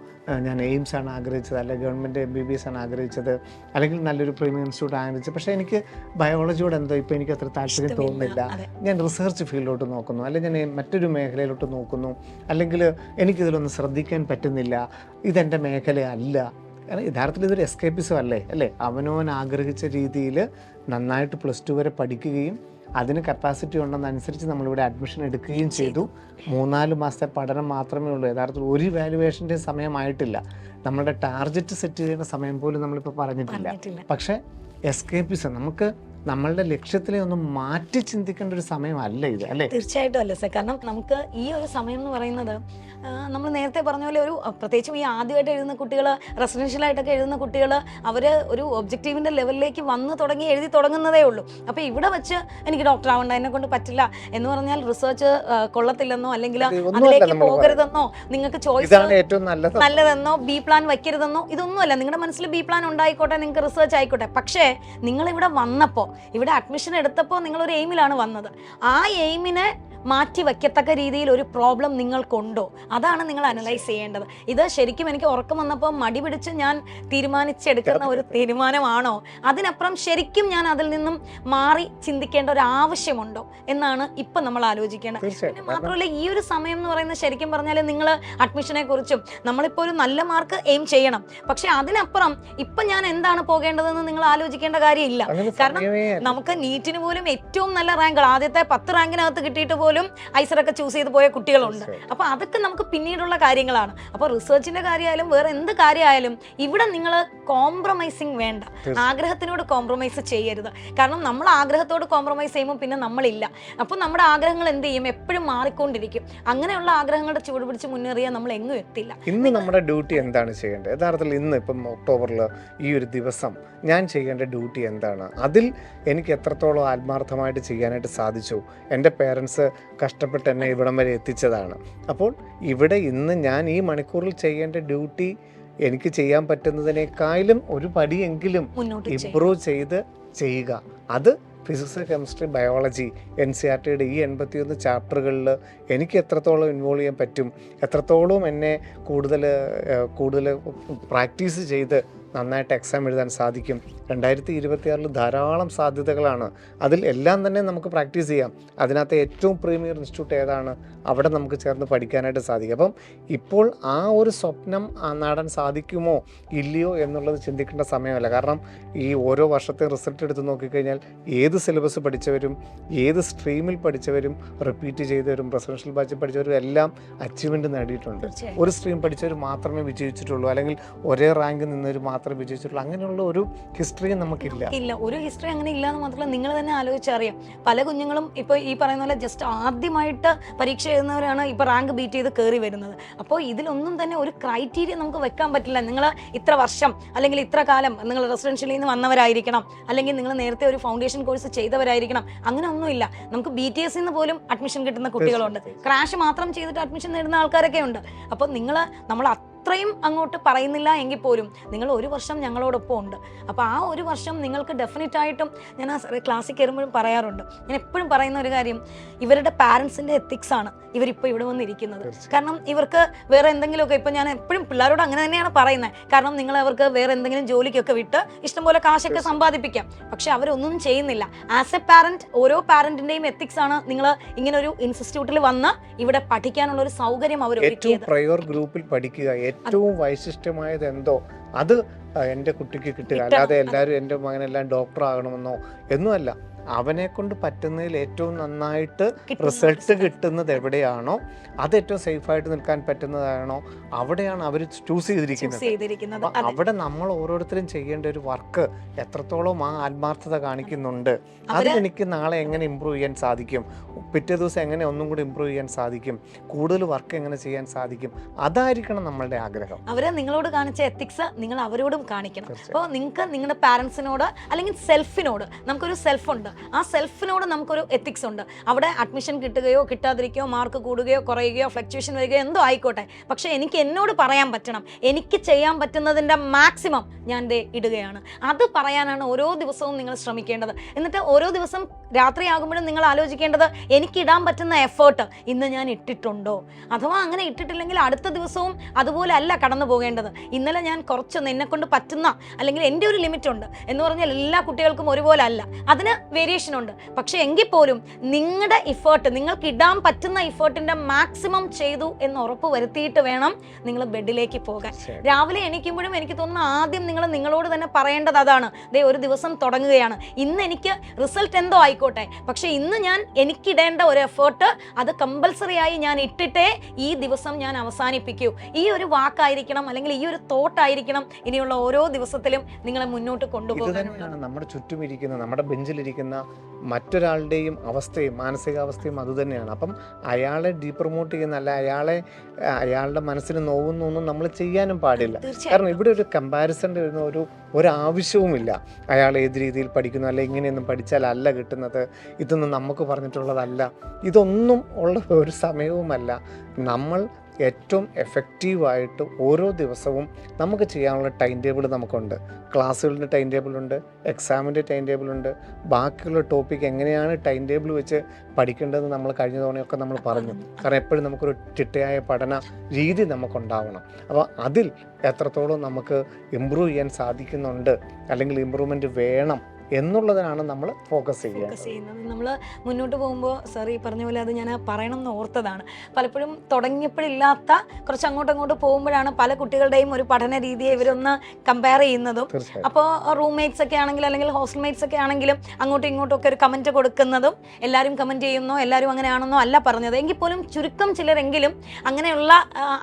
ഞാൻ എയിംസ് ആണ് ആഗ്രഹിച്ചത് അല്ലെങ്കിൽ government M B B S ആണ് ആഗ്രഹിച്ചത് അല്ലെങ്കിൽ നല്ലൊരു പ്രീമിയം ഇൻസ്റ്റിറ്റ്യൂട്ട് ആഗ്രഹിച്ചത്. പക്ഷേ എനിക്ക് ബയോളജിയോട് എന്തോ ഇപ്പോൾ എനിക്ക് അത്ര താല്പര്യം തോന്നുന്നില്ല. ഞാൻ റിസർച്ച് ഫീൽഡിലോട്ട് നോക്കുന്നു അല്ലെങ്കിൽ ഞാൻ മറ്റൊരു മേഖലയിലോട്ട് നോക്കുന്നു അല്ലെങ്കിൽ എനിക്കിതിലൊന്നും ശ്രദ്ധിക്കാൻ പറ്റുന്നില്ല ഇതെന്റെ മേഖലയല്ല കാരണം യഥാർത്ഥത്തിൽ ഇതൊരു എസ്കേപ്പിസം അല്ലേ? അല്ലേ? അവനവൻ ആഗ്രഹിച്ച രീതിയിൽ നന്നായിട്ട് പ്ലസ് ടു വരെ പഠിക്കുകയും അതിന് കപ്പാസിറ്റി ഉണ്ടെന്നനുസരിച്ച് നമ്മളിവിടെ അഡ്മിഷൻ എടുക്കുകയും ചെയ്തു. മൂന്നാൽ മാസത്തെ പഠനം മാത്രമേ ഉള്ളൂ. യഥാർത്ഥത്തിൽ ഒരു വാലുവേഷന്റെ സമയമായിട്ടില്ല നമ്മളുടെ ടാർഗറ്റ് സെറ്റ് ചെയ്യുന്ന സമയം പോലും നമ്മളിപ്പോൾ പറഞ്ഞിട്ടില്ല. പറഞ്ഞിട്ടില്ല. പക്ഷേ എസ്കേപ്പിസം നമുക്ക് നമ്മളുടെ ലക്ഷ്യത്തിലെ ഒന്ന് മാറ്റി ചിന്തിക്കേണ്ട ഒരു സമയമല്ല ഇത് അല്ലേ? തീർച്ചയായിട്ടും അല്ല സർ? കാരണം നമുക്ക് ഈ ഒരു സമയം എന്ന് പറയുന്നത് നമ്മൾ നേരത്തെ പറഞ്ഞ പോലെ ഒരു പ്രത്യേകിച്ചും ഈ ആദ്യമായിട്ട് എഴുതുന്ന കുട്ടികൾ റെസിഡൻഷ്യലായിട്ടൊക്കെ എഴുതുന്ന കുട്ടികൾ അവർ ഒരു ഒബ്ജക്റ്റീവിന്റെ ലെവലിലേക്ക് വന്ന് തുടങ്ങി എഴുതി തുടങ്ങുന്നതേ ഉള്ളൂ. അപ്പോൾ ഇവിടെ വെച്ച് എനിക്ക് ഡോക്ടർ ആവണ്ട എന്നെ കൊണ്ട് പറ്റില്ല. എന്ന് പറഞ്ഞാൽ റിസർച്ച് കൊള്ളത്തില്ലെന്നോ അല്ലെങ്കിൽ അതിലേക്ക് പോകരുതെന്നോ നിങ്ങൾക്ക് ചോയ്സ് നല്ലതെന്നോ ബി പ്ലാൻ വയ്ക്കരുതെന്നോ ഇതൊന്നുമല്ല. നിങ്ങളുടെ മനസ്സിൽ ബി പ്ലാൻ ഉണ്ടായിക്കോട്ടെ നിങ്ങൾക്ക് റിസർച്ച് ആയിക്കോട്ടെ. പക്ഷേ നിങ്ങൾ ഇവിടെ വന്നപ്പോൾ ഇവിടെ അഡ്മിഷൻ എടുത്തപ്പോൾ നിങ്ങൾ ഒരു എയിമിലാണ് വന്നത്. ആ എയിമിനെ മാറ്റി വയ്ക്കത്തക്ക രീതിയിൽ ഒരു പ്രോബ്ലം നിങ്ങൾക്കുണ്ടോ? അതാണ് നിങ്ങൾ അനലൈസ് ചെയ്യേണ്ടത്. ഇത് ശരിക്കും എനിക്ക് ഉറക്കം വന്നപ്പോൾ മടി പിടിച്ച് ഞാൻ തീരുമാനിച്ചെടുക്കുന്ന ഒരു തീരുമാനമാണോ? അതിനപ്പുറം ശരിക്കും ഞാൻ അതിൽ നിന്നും മാറി ചിന്തിക്കേണ്ട ഒരു ആവശ്യമുണ്ടോ എന്നാണ് ഇപ്പം നമ്മൾ ആലോചിക്കേണ്ടത്. പിന്നെ മാത്രമല്ല ഈ ഒരു സമയം എന്ന് പറയുന്നത് ശരിക്കും പറഞ്ഞാൽ നിങ്ങൾ അഡ്മിഷനെ കുറിച്ചും നമ്മളിപ്പോൾ ഒരു നല്ല മാർക്ക് എയിം ചെയ്യണം. പക്ഷെ അതിനപ്പുറം ഇപ്പം ഞാൻ എന്താണ് പോകേണ്ടതെന്ന് നിങ്ങൾ ആലോചിക്കേണ്ട കാര്യമില്ല. കാരണം നമുക്ക് നീറ്റിന് പോലും ഏറ്റവും നല്ല റാങ്കുകൾ ആദ്യത്തെ പത്ത് റാങ്കിനകത്ത് കിട്ടിയിട്ട് പോലും ഐസറൊക്കെ ചൂസ് ചെയ്ത് പോയ കുട്ടികളുണ്ട്. അപ്പോൾ അപ്പൊ അതൊക്കെ നമുക്ക് പിന്നീടുള്ള കാര്യങ്ങളാണ്. അപ്പൊ റിസർച്ചിന്റെ കാര്യമായാലും വേറെ എന്ത് കാര്യമായാലും ഇവിടെ നിങ്ങൾ കോംപ്രമൈസിങ് വേണ്ട. ആഗ്രഹത്തിനോട് കോംപ്രമൈസ് ചെയ്യരുത്. കാരണം നമ്മൾ ആഗ്രഹത്തോട് കോംപ്രമൈസ് ചെയ്യുമ്പോൾ പിന്നെ നമ്മളില്ല. അപ്പൊ നമ്മുടെ ആഗ്രഹങ്ങൾ എന്ത് ചെയ്യും? എപ്പോഴും മാറിക്കൊണ്ടിരിക്കും. അങ്ങനെയുള്ള ആഗ്രഹങ്ങളുടെ ചൂട് പിടിച്ച് മുന്നേറിയാൽ നമ്മൾ എങ്ങും എത്തില്ല. ഇന്ന് നമ്മുടെ ഡ്യൂട്ടി എന്താണ് ചെയ്യേണ്ടത്? യഥാർത്ഥത്തിൽ ഇന്ന് ഇപ്പം ഒക്ടോബറിൽ ഈ ഒരു ദിവസം ഞാൻ ചെയ്യേണ്ട ഡ്യൂട്ടി എന്താണ്? അതിൽ എനിക്ക് എത്രത്തോളം ആത്മാർത്ഥമായിട്ട് ചെയ്യാനായിട്ട് സാധിച്ചു? എന്റെ പേരൻസ് കഷ്ടപ്പെട്ട് എന്നെ ഇവിടം വരെ എത്തിച്ചതാണ്. അപ്പോൾ ഇവിടെ ഇന്ന് ഞാൻ ഈ മണിക്കൂറിൽ ചെയ്യേണ്ട ഡ്യൂട്ടി എനിക്ക് ചെയ്യാൻ പറ്റുന്നതിനേക്കാളും ഒരു പടിയെങ്കിലും ഇംപ്രൂവ് ചെയ്ത് ചെയ്യുക. അത് physics chemistry biology N C R ടിയുടെ ഈ എൺപത്തിയൊന്ന് ചാപ്റ്ററുകളിൽ എനിക്ക് എത്രത്തോളം ഇൻവോൾവ് ചെയ്യാൻ പറ്റും എത്രത്തോളം എന്നെ കൂടുതൽ കൂടുതൽ പ്രാക്ടീസ് ചെയ്ത് നന്നായിട്ട് എക്സാം എഴുതാൻ സാധിക്കും. രണ്ടായിരത്തി ഇരുപത്തിയാറിൽ ധാരാളം സാധ്യതകളാണ്. അതിൽ എല്ലാം തന്നെ നമുക്ക് പ്രാക്ടീസ് ചെയ്യാം. അതിനകത്ത് ഏറ്റവും പ്രീമിയർ ഇൻസ്റ്റിറ്റ്യൂട്ട് ഏതാണ്? അവിടെ നമുക്ക് ചേർന്ന് പഠിക്കാനായിട്ട് സാധിക്കും. അപ്പം ഇപ്പോൾ ആ ഒരു സ്വപ്നം നേടാൻ സാധിക്കുമോ? ഇല്ലയോ എന്നുള്ളത് ചിന്തിക്കേണ്ട സമയമല്ല. കാരണം ഈ ഓരോ വർഷത്തെ റിസൾട്ട് എടുത്ത് നോക്കിക്കഴിഞ്ഞാൽ ഏത് സിലബസ് പഠിച്ചവരും ഏത് സ്ട്രീമിൽ പഠിച്ചവരും റിപ്പീറ്റ് ചെയ്തവരും പ്രസിഡൻഷ്യൽ ബാച്ചിൽ പഠിച്ചവരും എല്ലാം അച്ചീവ്മെന്റ് നേടിയിട്ടുണ്ട്. ഒരു സ്ട്രീം പഠിച്ചവർ മാത്രമേ വിജയിച്ചിട്ടുള്ളൂ. അല്ലെങ്കിൽ ഒരേ റാങ്കിൽ നിന്നവർ മാത്രമേ വിജയിച്ചിട്ടുള്ളൂ. അങ്ങനെയുള്ള ഒരു ഹിസ്റ്ററിയും നമുക്കില്ല. ഇല്ല ഒരു ഹിസ്റ്ററി അങ്ങനെ ഇല്ല എന്ന് മാത്രമല്ല നിങ്ങൾ തന്നെ ആലോചിച്ചറിയാം. പല കുഞ്ഞുങ്ങളും ഇപ്പൊ ഈ പറയുന്ന പോലെ ജസ്റ്റ് ആദ്യമായിട്ട് പരീക്ഷ എഴുതുന്നവരാണ് ഇപ്പൊ റാങ്ക് ബീറ്റ് ചെയ്ത് കയറി വരുന്നത്. അപ്പോൾ ഇതിലൊന്നും തന്നെ ഒരു ക്രൈറ്റീരിയ നമുക്ക് വെക്കാൻ പറ്റില്ല. നിങ്ങൾ ഇത്ര വർഷം അല്ലെങ്കിൽ ഇത്ര കാലം നിങ്ങൾ റെസിഡൻഷ്യലിൽ നിന്ന് വന്നവരായിരിക്കണം. അല്ലെങ്കിൽ നിങ്ങൾ നേരത്തെ ഒരു ഫൗണ്ടേഷൻ കോഴ്സ് ചെയ്തവരായിരിക്കണം. അങ്ങനെ ഒന്നുമില്ല. നമുക്ക് ബി ടി എസ് നിന്ന് പോലും അഡ്മിഷൻ കിട്ടുന്ന കുട്ടികളുണ്ട്. ക്രാഷ് മാത്രം ചെയ്തിട്ട് അഡ്മിഷൻ നേടുന്ന ആൾക്കാരൊക്കെ ഉണ്ട്. അപ്പോൾ നിങ്ങൾ നമ്മൾ അത്രയും അങ്ങോട്ട് പറയുന്നില്ല എങ്കിൽ പോലും നിങ്ങൾ ഒരു വർഷം ഞങ്ങളോടൊപ്പം ഉണ്ട്. അപ്പോൾ ആ ഒരു വർഷം നിങ്ങൾക്ക് ഡെഫിനറ്റ് ആയിട്ടും ഞാൻ ആ ക്ലാസ്സിൽ കയറുമ്പോഴും പറയാറുണ്ട്. ഞാൻ എപ്പോഴും പറയുന്ന ഒരു കാര്യം ഇവരുടെ പാരൻസിന്റെ എത്തിക്സ് ആണ് ഇവരിപ്പോൾ ഇവിടെ വന്നിരിക്കുന്നത്. കാരണം ഇവർക്ക് വേറെ എന്തെങ്കിലുമൊക്കെ ഇപ്പം ഞാൻ എപ്പോഴും പിള്ളേരോട് അങ്ങനെ തന്നെയാണ് പറയുന്നത്. കാരണം നിങ്ങൾ അവർക്ക് വേറെ എന്തെങ്കിലും ജോലിക്കൊക്കെ വിട്ട് ഇഷ്ടംപോലെ കാശൊക്കെ സമ്പാദിപ്പിക്കാം. പക്ഷെ അവരൊന്നും ചെയ്യുന്നില്ല. ആസ് എ പാരന്റ് ഓരോ പാരന്റിന്റെയും എത്തിക്സ് ആണ് നിങ്ങൾ ഇങ്ങനെ ഒരു ഇൻസ്റ്റിറ്റ്യൂട്ടിൽ വന്ന് ഇവിടെ പഠിക്കാനുള്ള ഒരു സൗകര്യം അവർ ഏറ്റവും പ്രയോർ ഗ്രൂപ്പിൽ പഠിക്കുക ഏറ്റവും വൈശിഷ്ട്യമായത് എന്തോ അത് എന്റെ കുട്ടിക്ക് കിട്ടുക. അല്ലാതെ എല്ലാവരും എന്റെ മകനെല്ലാം ഡോക്ടർ ആകണമെന്നോ ഒന്നുമല്ല അവനെ കൊണ്ട് പറ്റുന്നതിൽ ഏറ്റവും നന്നായിട്ട് റിസൾട്ട് കിട്ടുന്നത് എവിടെയാണോ അത് ഏറ്റവും സേഫായിട്ട് നിൽക്കാൻ പറ്റുന്നതാണോ അവിടെയാണ് അവർ ചൂസ് ചെയ്തിരിക്കുന്നത്. അവിടെ നമ്മൾ ഓരോരുത്തരും ചെയ്യേണ്ട ഒരു വർക്ക് എത്രത്തോളം ആ ആത്മാർത്ഥത കാണിക്കുന്നുണ്ട്. അത് എനിക്ക് നാളെ എങ്ങനെ ഇമ്പ്രൂവ് ചെയ്യാൻ സാധിക്കും? പിറ്റേ ദിവസം എങ്ങനെ ഒന്നും കൂടി ഇമ്പ്രൂവ് ചെയ്യാൻ സാധിക്കും? കൂടുതൽ വർക്ക് എങ്ങനെ ചെയ്യാൻ സാധിക്കും? അതായിരിക്കണം നമ്മളുടെ ആഗ്രഹം. അവർ നിങ്ങളോട് കാണിച്ച എത്തിക്സ് നിങ്ങൾ അവരോടും കാണിക്കണം. അപ്പോൾ നിങ്ങൾക്ക് നിങ്ങളുടെ പാരൻസിനോട് അല്ലെങ്കിൽ സെൽഫിനോട് നമുക്കൊരു സെൽഫ് ഉണ്ട്. ആ സെൽഫിനോട് നമുക്കൊരു എത്തിക്സ് ഉണ്ട്. അവിടെ അഡ്മിഷൻ കിട്ടുകയോ കിട്ടാതിരിക്കുകയോ മാർക്ക് കൂടുകയോ കുറയുകയോ ഫ്ലക്ച്വേഷൻ വരികയോ എന്തോ ആയിക്കോട്ടെ. പക്ഷേ എനിക്ക് എന്നോട് പറയാൻ പറ്റണം. എനിക്ക് ചെയ്യാൻ പറ്റുന്നതിന്റെ മാക്സിമം ഞാൻ ദേ ഇടുകയാണ്. അത് പറയാനാണ് ഓരോ ദിവസവും നിങ്ങൾ ശ്രമിക്കേണ്ടത്. എന്നിട്ട് ഓരോ ദിവസം രാത്രിയാകുമ്പോഴും നിങ്ങൾ ആലോചിക്കേണ്ടത് എനിക്ക് ഇടാൻ പറ്റുന്ന എഫേർട്ട് ഇന്ന് ഞാൻ ഇട്ടിട്ടുണ്ടോ? അഥവാ അങ്ങനെ ഇട്ടിട്ടില്ലെങ്കിൽ അടുത്ത ദിവസവും അതുപോലെ അല്ല കടന്നു പോകേണ്ടത്. ഇന്നലെ ഞാൻ കുറച്ചൊന്ന് എന്നെ കൊണ്ട് പറ്റുന്ന അല്ലെങ്കിൽ എന്റെ ഒരു ലിമിറ്റ് ഉണ്ട് എന്ന് പറഞ്ഞാൽ എല്ലാ കുട്ടികൾക്കും ഒരുപോലെ അല്ല. അതിന് വേരിയേഷൻ ഉണ്ട്. പക്ഷേ എങ്കിൽ പോലും നിങ്ങളുടെ ഇഫേർട്ട് നിങ്ങൾക്ക് ഇടാൻ പറ്റുന്ന ഇഫേർട്ടിന്റെ മാക്സിമം ചെയ്തു എന്ന് ഉറപ്പ് വരുത്തിയിട്ട് വേണം നിങ്ങൾ ബെഡിലേക്ക് പോകാൻ. രാവിലെ എണീക്കുമ്പോഴും എനിക്ക് തോന്നുന്നു ആദ്യം നിങ്ങൾ നിങ്ങളോട് തന്നെ പറയേണ്ടത് അതാണ്. ദേ ഒരു ദിവസം തുടങ്ങുകയാണ്. ഇന്ന് എനിക്ക് റിസൾട്ട് എന്തോ ആയിക്കോട്ടെ. പക്ഷേ ഇന്ന് ഞാൻ എനിക്കിടേണ്ട ഒരു എഫേർട്ട് അത് കമ്പൽസറി ആയി ഞാൻ ഇട്ടിട്ടേ ഈ ദിവസം ഞാൻ അവസാനിപ്പിക്കൂ. ഈ ഒരു വാക്കായിരിക്കണം അല്ലെങ്കിൽ ഈ ഒരു തോട്ടായിരിക്കണം ഇനിയുള്ള ഓരോ ദിവസത്തിലും നിങ്ങളെ മുന്നോട്ട് കൊണ്ടുപോകാൻ. നമ്മുടെ ചുറ്റും ഇരിക്കുന്ന നമ്മുടെ ബെഞ്ചിലിരിക്കുന്ന മറ്റൊരാളുടെയും അവസ്ഥയും മാനസികാവസ്ഥയും അതുതന്നെയാണ് അപ്പം അയാളെ ഡീപ്രൊമോട്ട് ചെയ്യുന്ന അല്ല അയാളെ അയാളുടെ മനസ്സിന് നോവുന്നൊന്നും നമ്മൾ ചെയ്യാനും പാടില്ല. കാരണം ഇവിടെ ഒരു കമ്പാരിസൺ വരുന്ന ഒരു ഒരാവശ്യവുമില്ല. അയാൾ ഏത് രീതിയിൽ പഠിക്കുന്നു അല്ലെ ഇങ്ങനെയൊന്നും പഠിച്ചാൽ അല്ല കിട്ടുന്നത് ഇതൊന്നും നമുക്ക് പറഞ്ഞിട്ടുള്ളതല്ല. ഇതൊന്നും ഉള്ള ഒരു സമയവുമല്ല. നമ്മൾ ഏറ്റവും എഫക്റ്റീവായിട്ട് ഓരോ ദിവസവും നമുക്ക് ചെയ്യാനുള്ള ടൈം ടേബിൾ നമുക്കുണ്ട്. ക്ലാസ്സുകളുടെ ടൈം ടേബിളുണ്ട് എക്സാമിന്റെ ടൈം ടേബിളുണ്ട് ബാക്കിയുള്ള ടോപ്പിക് എങ്ങനെയാണ് ടൈം ടേബിൾ വെച്ച് പഠിക്കേണ്ടതെന്ന് നമ്മൾ കഴിഞ്ഞ തവണയൊക്കെ നമ്മൾ പറഞ്ഞു. കാരണം എപ്പോഴും നമുക്കൊരു ചിട്ടയായ പഠന രീതി നമുക്കുണ്ടാവണം. അപ്പോൾ അതിൽ എത്രത്തോളം നമുക്ക് ഇമ്പ്രൂവ് ചെയ്യാൻ സാധിക്കുന്നുണ്ട് അല്ലെങ്കിൽ ഇമ്പ്രൂവ്മെന്റ് വേണം എന്നുള്ളതിനാണ് നമ്മൾ ഫോക്കസ് ചെയ്യുന്നത്. നമ്മൾ മുന്നോട്ട് പോകുമ്പോൾ സാർ ഈ പറഞ്ഞ പോലെ അത് ഞാൻ പറയണം എന്ന് ഓർത്തതാണ്. പലപ്പോഴും തുടങ്ങിയപ്പോഴില്ലാത്ത കുറച്ച് അങ്ങോട്ട് അങ്ങോട്ട് പോകുമ്പോഴാണ് പല കുട്ടികളുടെയും ഒരു പഠന രീതിയെ ഇവരൊന്ന് കമ്പയർ ചെയ്യുന്നതും. അപ്പോൾ റൂംമേറ്റ്സ് ഒക്കെ ആണെങ്കിലും അല്ലെങ്കിൽ ഹോസ്റ്റൽ മേറ്റ്സ് ഒക്കെ ആണെങ്കിലും അങ്ങോട്ടും ഇങ്ങോട്ടും ഒക്കെ ഒരു കമന്റ് കൊടുക്കുന്നതും എല്ലാവരും കമന്റ് ചെയ്യുന്നോ എല്ലാവരും അങ്ങനെയാണെന്നോ അല്ല പറഞ്ഞത്. എങ്കിൽ പോലും ചുരുക്കം ചിലരെങ്കിലും അങ്ങനെയുള്ള